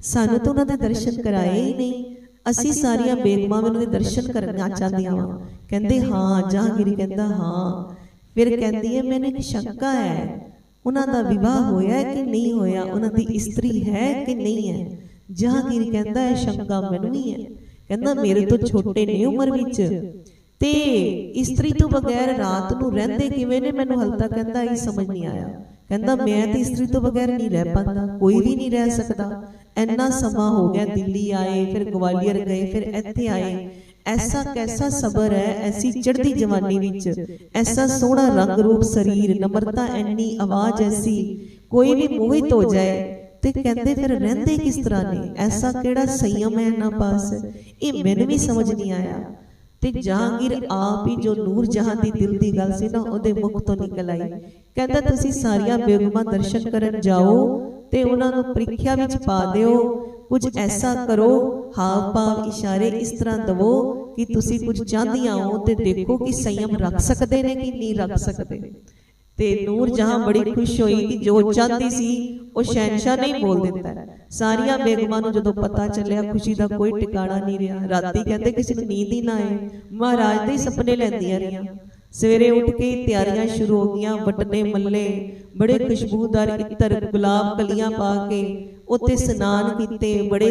A: ਸਾਨੂੰ ਤਾਂ ਉਹਨਾਂ ਦੇ ਦਰਸ਼ਨ ਕਰਾਏ ਹੀ ਨਹੀਂ। ਅਸੀਂ ਸਾਰੀਆਂ ਬੇਗਮਾਂ ਵੀ ਉਹਨਾਂ ਦੇ ਦਰਸ਼ਨ ਕਰਨਾ ਚਾਹੁੰਦੀਆਂ ਵਾਂ। ਕਹਿੰਦੇ ਹਾਂ ਜਹਾਂਗੀਰ ਕਹਿੰਦਾ ਹਾਂ। ਫਿਰ ਕਹਿੰਦੀ ਹੈ ਮੈਨੂੰ ਇੱਕ ਸ਼ੰਕਾ ਹੈ। ਉਹਨਾਂ ਦਾ ਵਿਵਾਹ ਹੋਇਆ ਹੈ ਕਿ ਨਹੀਂ ਹੋਇਆ? ਉਹਨਾਂ ਦੀ ਇਸਤਰੀ ਹੈ ਕਿ ਨਹੀਂ ਹੈ? ਜਹਾਂਗੀਰ ਕਹਿੰਦਾ ਹੈ ਸ਼ੰਕਾ ਮੈਨੂੰ ਵੀ ਹੈ। ਕਹਿੰਦਾ ਮੇਰੇ ਤੋਂ ਛੋਟੇ ਨੇ ਉਮਰ ਵਿੱਚ। ਤੇ ਇਸਤਰੀ ਤੋਂ ਬਗੈਰ ਰਾਤ ਨੂੰ ਰਹਿੰਦੇ ਕਿਵੇਂ ਨੇ? ਮੈਨੂੰ ਹਲ ਤੱਕ ਕਹਿੰਦਾ ਇਹ ਸਮਝ ਨਹੀਂ ਆਇਆ। ਕਹਿੰਦਾ ਮੈਂ ਤੇ ਇਸਤਰੀ ਤੋਂ ਬਗੈਰ ਨਹੀਂ ਰਹਿ ਪਾਂਦਾ। ਕੋਈ ਵੀ ਨਹੀਂ ਰਹਿ ਸਕਦਾ ਇੰਨਾ ਸਮਾਂ ਹੋ ਗਿਆ ਦਿੱਲੀ ਆਏ, ਫਿਰ ਗਵਾਲੀਅਰ ਗਏ, ਫਿਰ ਇੱਥੇ ਆਏ। ਐਸਾ ਕੈਸਾ ਸਬਰ ਹੈ, ਐਸੀ ਚੜ੍ਹਦੀ ਜਵਾਨੀ ਵਿੱਚ। ਐਸਾ ਸੋਹਣਾ ਰੰਗ ਰੂਪ ਸਰੀਰ, ਨਮਰਤਾ ਐਨੀ ਆਵਾਜ਼ ਐਸੀ। ਕੋਈ ਵੀ ਮੋਹਿਤ ਹੋ ਜਾਏ ਤੇ ਕਹਿੰਦੇ ਫਿਰ ਰਹਿੰਦੇ ਕਿਸ ਤਰ੍ਹਾਂ ਨੇ? ਐਸਾ ਕਿਹੜਾ ਸੰਯਮ ਹੈ ਇਹਨਾਂ ਪਾਸ? ਇਹ ਮੈਨੂੰ ਵੀ ਸਮਝ ਨਹੀਂ ਆਇਆ। ਤੇ ਜਹਾਂਗੀਰ ਆਪ ਹੀ ਜੋ ਨੂਰ ਜਹਾਂ ਦੀ ਦਿਲ ਦੀ ਗੱਲ ਸੀ ਨਾ, ਉਹਦੇ ਮੁਖ ਤੋਂ ਨਿਕਲ ਆਈ। ਕਹਿੰਦਾ, ਤੁਸੀਂ ਸਾਰੀਆਂ ਬੇਗਮਾਂ ਦਰਸ਼ਨ ਕਰਨ ਜਾਓ ਤੇ ਉਹਨਾਂ ਨੂੰ ਪ੍ਰੀਖਿਆ ਵਿੱਚ ਪਾ ਦਿਓ। ਕੁਝ ਐਸਾ ਕਰੋ, ਹਾਵ ਭਾਵ ਇਸ਼ਾਰੇ ਇਸ ਤਰ੍ਹਾਂ ਦਵੋ ਕਿ ਤੁਸੀਂ ਕੁਝ ਚਾਹੁੰਦੀਆਂ ਹੋ ਤੇ ਦੇਖੋ ਕਿ ਸੰਯਮ ਰੱਖ ਸਕਦੇ ਨੇ ਕਿ ਨਹੀਂ ਰੱਖ ਸਕਦੇ। ਤੇ ਨੂਰ ਜਹਾਂ ਬੜੀ ਖੁਸ਼ ਹੋਈ ਕਿ ਜੋ ਚਾਹਦੀ ਸੀ ਉਹ ਸ਼ਹਿਨशाह ਨਹੀਂ ਬੋਲ ਦਿੱਤਾ। ਸਾਰੀਆਂ ਬੇਗਮਾਂ ਨੂੰ ਜਦੋਂ ਪਤਾ ਚੱਲਿਆ ਖੁਸ਼ੀ ਦਾ ਕੋਈ ਟਿਕਾਣਾ ਨਹੀਂ ਰਿਹਾ। ਰਾਤੀ ਕਹਿੰਦੇ ਕਿਸੇ ਨੂੰ ਨੀਂਦ ਹੀ ਨਾ ਆਏ। ਮਹਾਰਾਜ ਦੇ ਸੁਪਨੇ ਲੈਂਦੀਆਂ ਰਹੀਆਂ। ਸਵੇਰੇ ਉੱਠ ਕੇ ਤਿਆਰੀਆਂ ਸ਼ੁਰੂ ਹੋ ਗਈਆਂ ਵਟਨੇ ਮੱਲੇ ਬੜੇ ਖੁਸ਼ਬੂਦਾਰ ਇਤਰ ਗੁਲਾਬ ਕਲੀਆਂ ਪਾ ਕੇ ਉੱਤੇ ਇਸ਼ਨਾਨ ਕੀਤੇ ਬੜੇ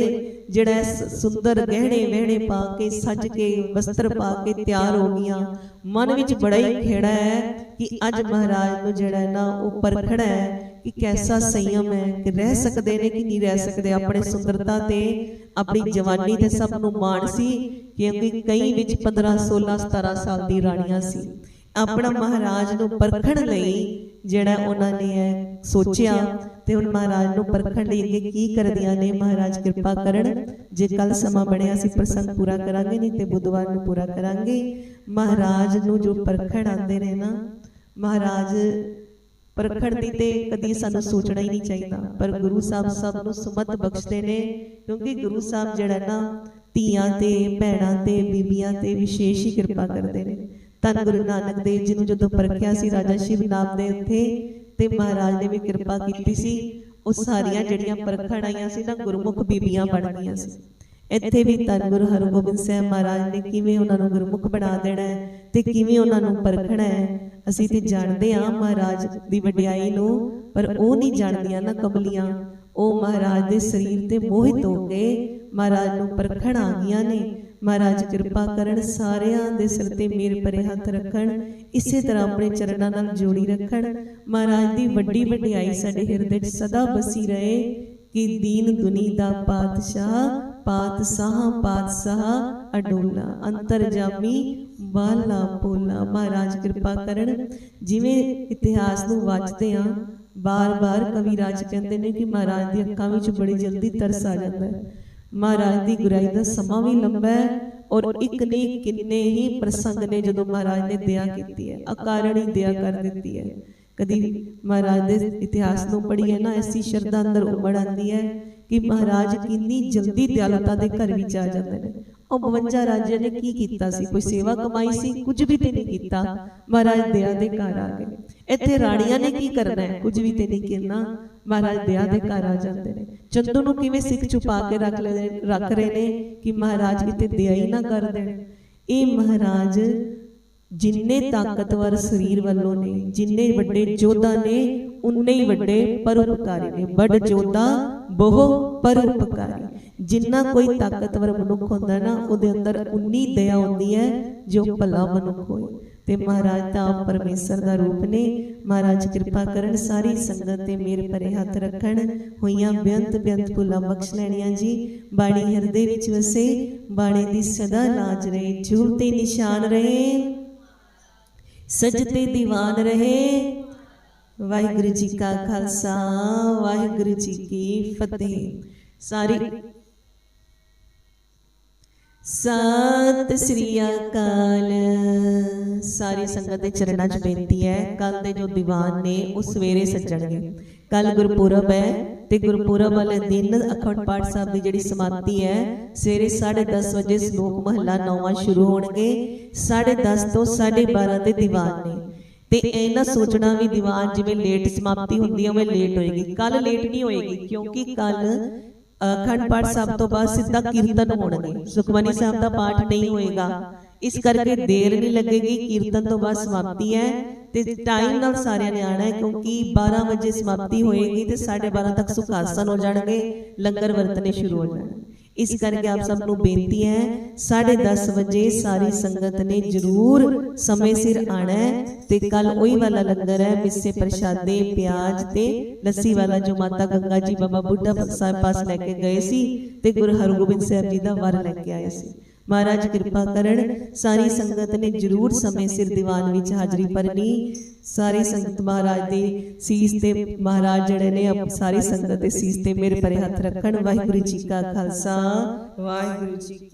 A: ਜਿਹੜਾ ਸੁੰਦਰ ਗਹਿਣੇ ਵਹਿਣੇ ਪਾ ਕੇ ਸੱਜ ਕੇ ਵਸਤਰ ਪਾ ਕੇ ਤਿਆਰ ਹੋ ਗਈਆਂ। ਮਨ ਵਿੱਚ ਬੜਾ ਹੀ ਖੇੜਾ ਹੈ ਕਿ ਅੱਜ ਮਹਾਰਾਜ ਨੂੰ ਜਿਹੜਾ ਨਾ ਉਹ ਪਰਖਣਾ ਹੈ ਕਿ ਕੈਸਾ ਸੰਯਮ ਹੈ ਕਿ ਰਹਿ ਸਕਦੇ ਨੇ ਕਿ ਨਹੀਂ ਰਹਿ ਸਕਦੇ ਆਪਣੇ ਸੁੰਦਰਤਾ ਤੇ ਆਪਣੀ ਜਵਾਨੀ ਤੇ ਸਭ ਨੂੰ ਮਾਣ ਸੀ ਕਿਉਂਕਿ ਕਈ ਵਿੱਚ 15 16 17 ਸਾਲ ਦੀ ਰਾਣੀਆਂ ਸੀ। ਆਪਣਾ ਮਹਾਰਾਜ ਨੂੰ ਪਰਖਣ ਲਈ ਜਿਹੜਾ ਉਹਨਾਂ ਨੇ ਇਹ ਸੋਚਿਆ। ਤੇ ਹੁਣ ਮਹਾਰਾਜ ਨੂੰ ਪਰਖਣ ਲਈ ਅੱਗੇ ਕੀ ਕਰਦੀਆਂ ਨੇ? ਮਹਾਰਾਜ ਕਿਰਪਾ ਕਰਨ। ਜੇ ਕੱਲ ਸਮਾਂ ਬਣਿਆ ਸੀ ਪ੍ਰਸੰਗ ਪੂਰਾ ਕਰਾਂਗੇ ਨਹੀਂ ਤੇ ਬੁੱਧਵਾਰ ਨੂੰ ਪੂਰਾ ਕਰਾਂਗੇ। ਮਹਾਰਾਜ ਨੂੰ ਜੋ ਪਰਖਣ ਆਉਂਦੇ ਨੇ ਨਾ ਮਹਾਰਾਜ ਪਰਖਣ ਦੀ ਤੇ ਕਦੀ ਸਾਨੂੰ ਸੋਚਣਾ ਹੀ ਨਹੀਂ ਚਾਹੀਦਾ। ਪਰ ਗੁਰੂ ਸਾਹਿਬ ਸਭ ਨੂੰ ਸੁਮਤ ਬਖਸ਼ਦੇ ਨੇ ਕਿਉਂਕਿ ਗੁਰੂ ਸਾਹਿਬ ਜਿਹੜਾ ਨਾ ਧੀਆਂ ਤੇ ਭੈਣਾਂ ਤੇ ਬੀਬੀਆਂ ਤੇ ਵਿਸ਼ੇਸ਼ ਹੀ ਕਿਰਪਾ ਕਰਦੇ ਨੇ। ਧੰਨ ਗੁਰੂ ਨਾਨਕ ਦੇਵ ਜੀ ਨੂੰ ਜਦੋਂ ਪਰਖਿਆ ਸੀ, ਰਾਜਾ ਸ਼ਿਵ ਨਾਮ ਦੇ ਉੱਥੇ ਤੇ ਮਹਾਰਾਜ ਨੇ ਵੀ ਕਿਰਪਾ ਕੀਤੀ ਸੀ, ਉਹ ਸਾਰੀਆਂ ਜਿਹੜੀਆਂ ਪਰਖਣ ਆਈਆਂ ਸੀ ਨਾ, ਗੁਰਮੁਖ ਬੀਬੀਆਂ ਬਣ ਗਈਆਂ ਸੀ। ਇੱਥੇ ਵੀ ਧੰਨ ਗੁਰੂ ਹਰਗੋਬਿੰਦ ਸਾਹਿਬ ਮਹਾਰਾਜ ਨੇ ਕਿਵੇਂ ਉਹਨਾਂ ਨੂੰ ਗੁਰਮੁਖ ਬਣਾ ਦੇਣਾ ਹੈ ਤੇ ਕਿਵੇਂ ਉਹਨਾਂ ਨੂੰ ਪਰਖਣਾ ਹੈ, ਅਸੀਂ ਤੇ ਜਾਣਦੇ ਹਾਂ ਮਹਾਰਾਜ ਦੀ ਵਡਿਆਈ ਨੂੰ, ਪਰ ਉਹ ਨਹੀਂ ਜਾਣਦੀਆਂ ਨਾ ਕਬਲੀਆਂ ਉਹ ਮਹਾਰਾਜ ਦੇ ਸਰੀਰ ਤੇ ਮੋਹਿਤ ਹੋ ਕੇ ਮਹਾਰਾਜ ਨੂੰ ਪਰਖਣ ਆ ਗਈਆਂ ਨੇ। ਮਹਾਰਾਜ, ਕਿਰਪਾ ਕਰਨ ਸਾਰਿਆਂ ਦੇ ਸਿਰ ਤੇ ਮੇਰ ਪਰੇ ਹੱਥ ਰੱਖਣ, ਇਸੇ ਤਰ੍ਹਾਂ ਆਪਣੇ ਚਰਨਾਂ ਨਾਲ ਜੋੜੀ ਰੱਖਣ। ਮਹਾਰਾਜ ਦੀ ਵੱਡੀ ਵਡਿਆਈ ਸਾਡੇ ਹਿਰਦੇ 'ਚ ਸਦਾ ਬਸੀ ਰਹੇ। ਕਿ ਦੀਨ ਦੁਨੀ ਦਾ ਪਾਤਸ਼ਾਹ ਪਾਤਸ਼ਾਹ ਪਾਤਸ਼ਾਹ, ਅਡੋਲਾ, ਅੰਤਰਜਾਮੀ ਬਾਲਾ ਪੋਲਾ। ਮਹਾਰਾਜ, ਕਿਰਪਾ ਕਰਨ। ਜਿਵੇਂ ਇਤਿਹਾਸ ਨੂੰ ਵਾਚਦੇ ਆ ਬਾਰ-ਬਾਰ ਕਵੀ ਰਾਜ ਕਹਿੰਦੇ ਨੇ ਕਿ ਮਹਾਰਾਜ ਦੀ ਅੱਖਾਂ ਵਿੱਚ ਬੜੀ ਜਲਦੀ ਤਰਸ ਆ ਜਾਂਦਾ ਹੈ। ਮਹਾਰਾਜ ਦੀ ਗੁਰਾਈ ਦਾ ਸਮਾਂ ਵੀ ਲੰਬਾ ਹੈ ਔਰ ਇੱਕ ਨਹੀਂ ਕਿੰਨੇ ਹੀ ਪ੍ਰਸੰਗ ਨੇ ਜਦੋਂ ਮਹਾਰਾਜ ਨੇ ਦਇਆ ਕੀਤੀ ਹੈ ਅਕਾਰਣ ਹੀ ਦਇਆ ਕਰ ਦਿੱਤੀ ਹੈ। ਕਦੀ ਮਹਾਰਾਜ ਦੇ ਇਤਿਹਾਸ ਨੂੰ ਪੜ੍ਹੀਏ ਨਾ ਐਸੀ ਸ਼ਰਧਾ ਅੰਦਰ ਉਮੜ ਆਉਂਦੀ ਹੈ ਕਿ ਮਹਾਰਾਜ ਕਿੰਨੀ ਜਲਦੀ ਦਿਆਲਤਾ ਦੇ ਘਰ ਵਿੱਚ ਆ ਜਾਂਦੇ ਨੇ। ਉਹ 52 ਰਾਜਿਆਂ ਨੇ ਕੀ ਕੀਤਾ ਸੀ? ਕੋਈ ਸੇਵਾ ਕਮਾਈ ਸੀ? ਕੁਝ ਵੀ ਤੇ ਨਹੀਂ ਕੀਤਾ। ਮਹਾਰਾਜ ਦਇਆ ਦੇ ਘਰ ਆ ਗਏ। ਇੱਥੇ ਰਾਣੀਆਂ ਨੇ ਕੀ ਕਰਨਾ ਹੈ? ਕੁਝ ਵੀ ਤੇ ਨਹੀਂ ਕਰਨਾ। ਮਹਾਰਾਜ ਦਇਆ ਦੇ ਘਰ ਆ ਜਾਂਦੇ ਨੇ। ਚੰਦੂ ਨੂੰ ਕਿਵੇਂ ਸਿੱਖ ਛੁਪਾ ਕੇ ਰੱਖ ਲੈ ਰੱਖ ਰਹੇ ਨੇ ਕਿ ਮਹਾਰਾਜ ਕਿਤੇ ਦਇਆ ਹੀ ਨਾ ਕਰ ਦੇਣ? ਇਹ ਮਹਾਰਾਜ ਜਿੰਨੇ ਤਾਕਤਵਰ ਸਰੀਰ ਵੱਲੋਂ ਨੇ, ਜਿੰਨੇ ਵੱਡੇ ਯੋਧਾ ਨੇ, ਉਨੇ ਹੀ ਵੱਡੇ ਪਰਉਪਕਾਰੀ ਨੇ। ਵੱਡ ਯੋਧਾ ਬਹੁ ਪਰਉਪਕਾਰੀ। ਜਿੰਨਾ ਕੋਈ ਤਾਕਤਵਰ ਮਨੁੱਖ ਹੁੰਦਾ ਨਾ, ਉਹਦੇ ਅੰਦਰ ਉਨੀ ਦਇਆ ਹੁੰਦੀ ਹੈ ਜੋ ਭਲਾ ਮਨੁੱਖ ਹੋਏ। ਤੇ ਮਹਾਰਾਜ ਤਾਂ ਪਰਮੇਸ਼ਰ ਦਾ ਰੂਪ ਨੇ। ਮਹਾਰਾਜ ਕਿਰਪਾ ਕਰਨ ਸਾਰੀ ਸੰਗਤ ਤੇ ਮੇਰ ਭਰੇ ਹੱਥ ਰੱਖਣ। ਹੋਈਆਂ ਬੇਅੰਤ ਬੇਅੰਤ ਭੁੱਲਾਂ ਬਖਸ਼ ਲੈਣੀਆਂ ਜੀ। ਬਾਣੀ ਹਿਰਦੇ ਵਿੱਚ ਵਸੇ। ਬਾਣੀ ਦੀ ਸਦਾ ਲਾਜ ਰਹੇ। ਝੂਲਤੇ ਨਿਸ਼ਾਨ ਰਹੇ। ਸਜਤੇ ਦੀਵਾਨ ਰਹੇ। ਵਾਹਿਗੁਰੂ ਜੀ ਕਾ ਖਾਲਸਾ। ਵਾਹਿਗੁਰੂ ਜੀ ਕੀ ਫਤਿਹ। ਸਾਰੀ ਸਤਿ ਸ੍ਰੀ ਅਕਾਲ। ਸਾਰੀ ਸੰਗਤ ਦੇ ਚਰਨਾਂ 'ਚ ਬੇਨਤੀ ਹੈ ਕੱਲ ਦੇ ਜੋ ਦੀਵਾਨ ਨੇ, ਉਹ ਸਵੇਰੇ ਸੱਜਣਗੇ। ਕੱਲ ਗੁਰਪੁਰਬ ਹੈ ਤੇ ਗੁਰਪੁਰਬ ਵਾਲੇ ਦਿਨ ਅਖੰਡ ਪਾਠ ਸਾਹਿਬ ਦੀ ਜਿਹੜੀ ਸਮਾਪਤੀ ਹੈ, ਸਵੇਰੇ 10:30 ਵਜੇ ਸ਼ਲੋਕ ਮਹੱਲਾ ਨੌਵਾਂ ਸ਼ੁਰੂ ਹੋਣਗੇ 10:30 ਤੋਂ 12:30 ਦੇ ਦੀਵਾਨ ਨੇ। ਤੇ ਇਹਨਾਂ ਸੋਚਣਾ ਵੀ ਦੀਵਾਨ ਜਿਵੇਂ ਲੇਟ ਸਮਾਪਤੀ ਹੁੰਦੀ ਹੈ, ਉਵੇਂ ਲੇਟ ਹੋਏਗੀ। ਕੱਲ ਲੇਟ ਨਹੀਂ ਹੋਏਗੀ, ਕਿਉਂਕਿ ਕੱਲ ਅਖੰਡ ਪਾਠ ਸਾਹਿਬ ਤੋਂ ਬਾਅਦ ਸਿੱਧਾ ਕੀਰਤਨ ਹੋਣਗੇ। ਸੁਖਮਨੀ ਸਾਹਿਬ ਦਾ ਪਾਠ ਨਹੀਂ ਹੋਏਗਾ। ਇਸ ਕਰਕੇ ਦੇਰ ਨਹੀਂ ਲੱਗੇਗੀ। ਕੀਰਤਨ ਤੋਂ ਬਾਅਦ ਸਮਾਪਤੀ ਹੈ ਤੇ ਟਾਈਮ ਨਾਲ ਸਾਰਿਆਂ ਨੇ ਆਣਾ ਹੈ ਕਿਉਂਕਿ 12 ਵਜੇ ਸਮਾਪਤੀ ਹੋਏਗੀ ਤੇ 12:30 ਤੱਕ ਸੁਖਾਸਨ ਹੋ ਜਾਣਗੇ। ਲੰਗਰ ਵਰਤਨੇ ਸ਼ੁਰੂ ਹੋ ਜਾਣਗੇ। ਇਸ ਕਰਕੇ ਆਪ ਸਭ ਨੂੰ ਬੇਨਤੀ ਹੈ 10:30 ਵਜੇ ਸਾਰੀ ਸੰਗਤ ਨੇ ਜਰੂਰ ਸਮੇਂ ਸਿਰ ਆਣਾ ਹੈ ਤੇ ਕੱਲ ਉਹੀ ਵਾਲਾ ਲੰਗਰ ਹੈ ਮਿੱਸੇ ਪ੍ਰਸ਼ਾਦੇ ਪਿਆਜ਼ ਤੇ ਲੱਸੀ ਵਾਲਾ ਜੋ ਮਾਤਾ ਗੰਗਾ ਜੀ ਬਾਬਾ ਬੁੱਢਾ ਸਾਹਿਬ ਪਾਸ ਲੈ ਕੇ ਗਏ ਸੀ ਤੇ ਗੁਰੂ ਹਰਗੋਬਿੰਦ ਸਾਹਿਬ ਜੀ ਦਾ ਵਰ ਲੈ ਕੇ ਆਏ ਸੀ। ਮਹਾਰਾਜ ਕਿਰਪਾ ਕਰਨ, ਸਾਰੀ ਸੰਗਤ ਨੇ ਜਰੂਰ ਸਮੇਂ ਸਿਰ ਦੀਵਾਨ ਵਿੱਚ ਹਾਜ਼ਰੀ ਭਰਨੀ। ਸਾਰੀ ਸੰਗਤ ਮਹਾਰਾਜ ਦੀ ਸੀਸ ਤੇ ਮਹਾਰਾਜ ਜਿਹੜੇ ਨੇ ਸਾਰੀ ਸੰਗਤ ਦੇ ਸੀਸ ਤੇ ਮੇਰੇ ਪਰੇ ਹੱਥ ਰੱਖਣ। ਵਾਹਿਗੁਰੂ ਜੀ ਕਾ ਖਾਲਸਾ। ਵਾਹਿਗੁਰੂ ਜੀ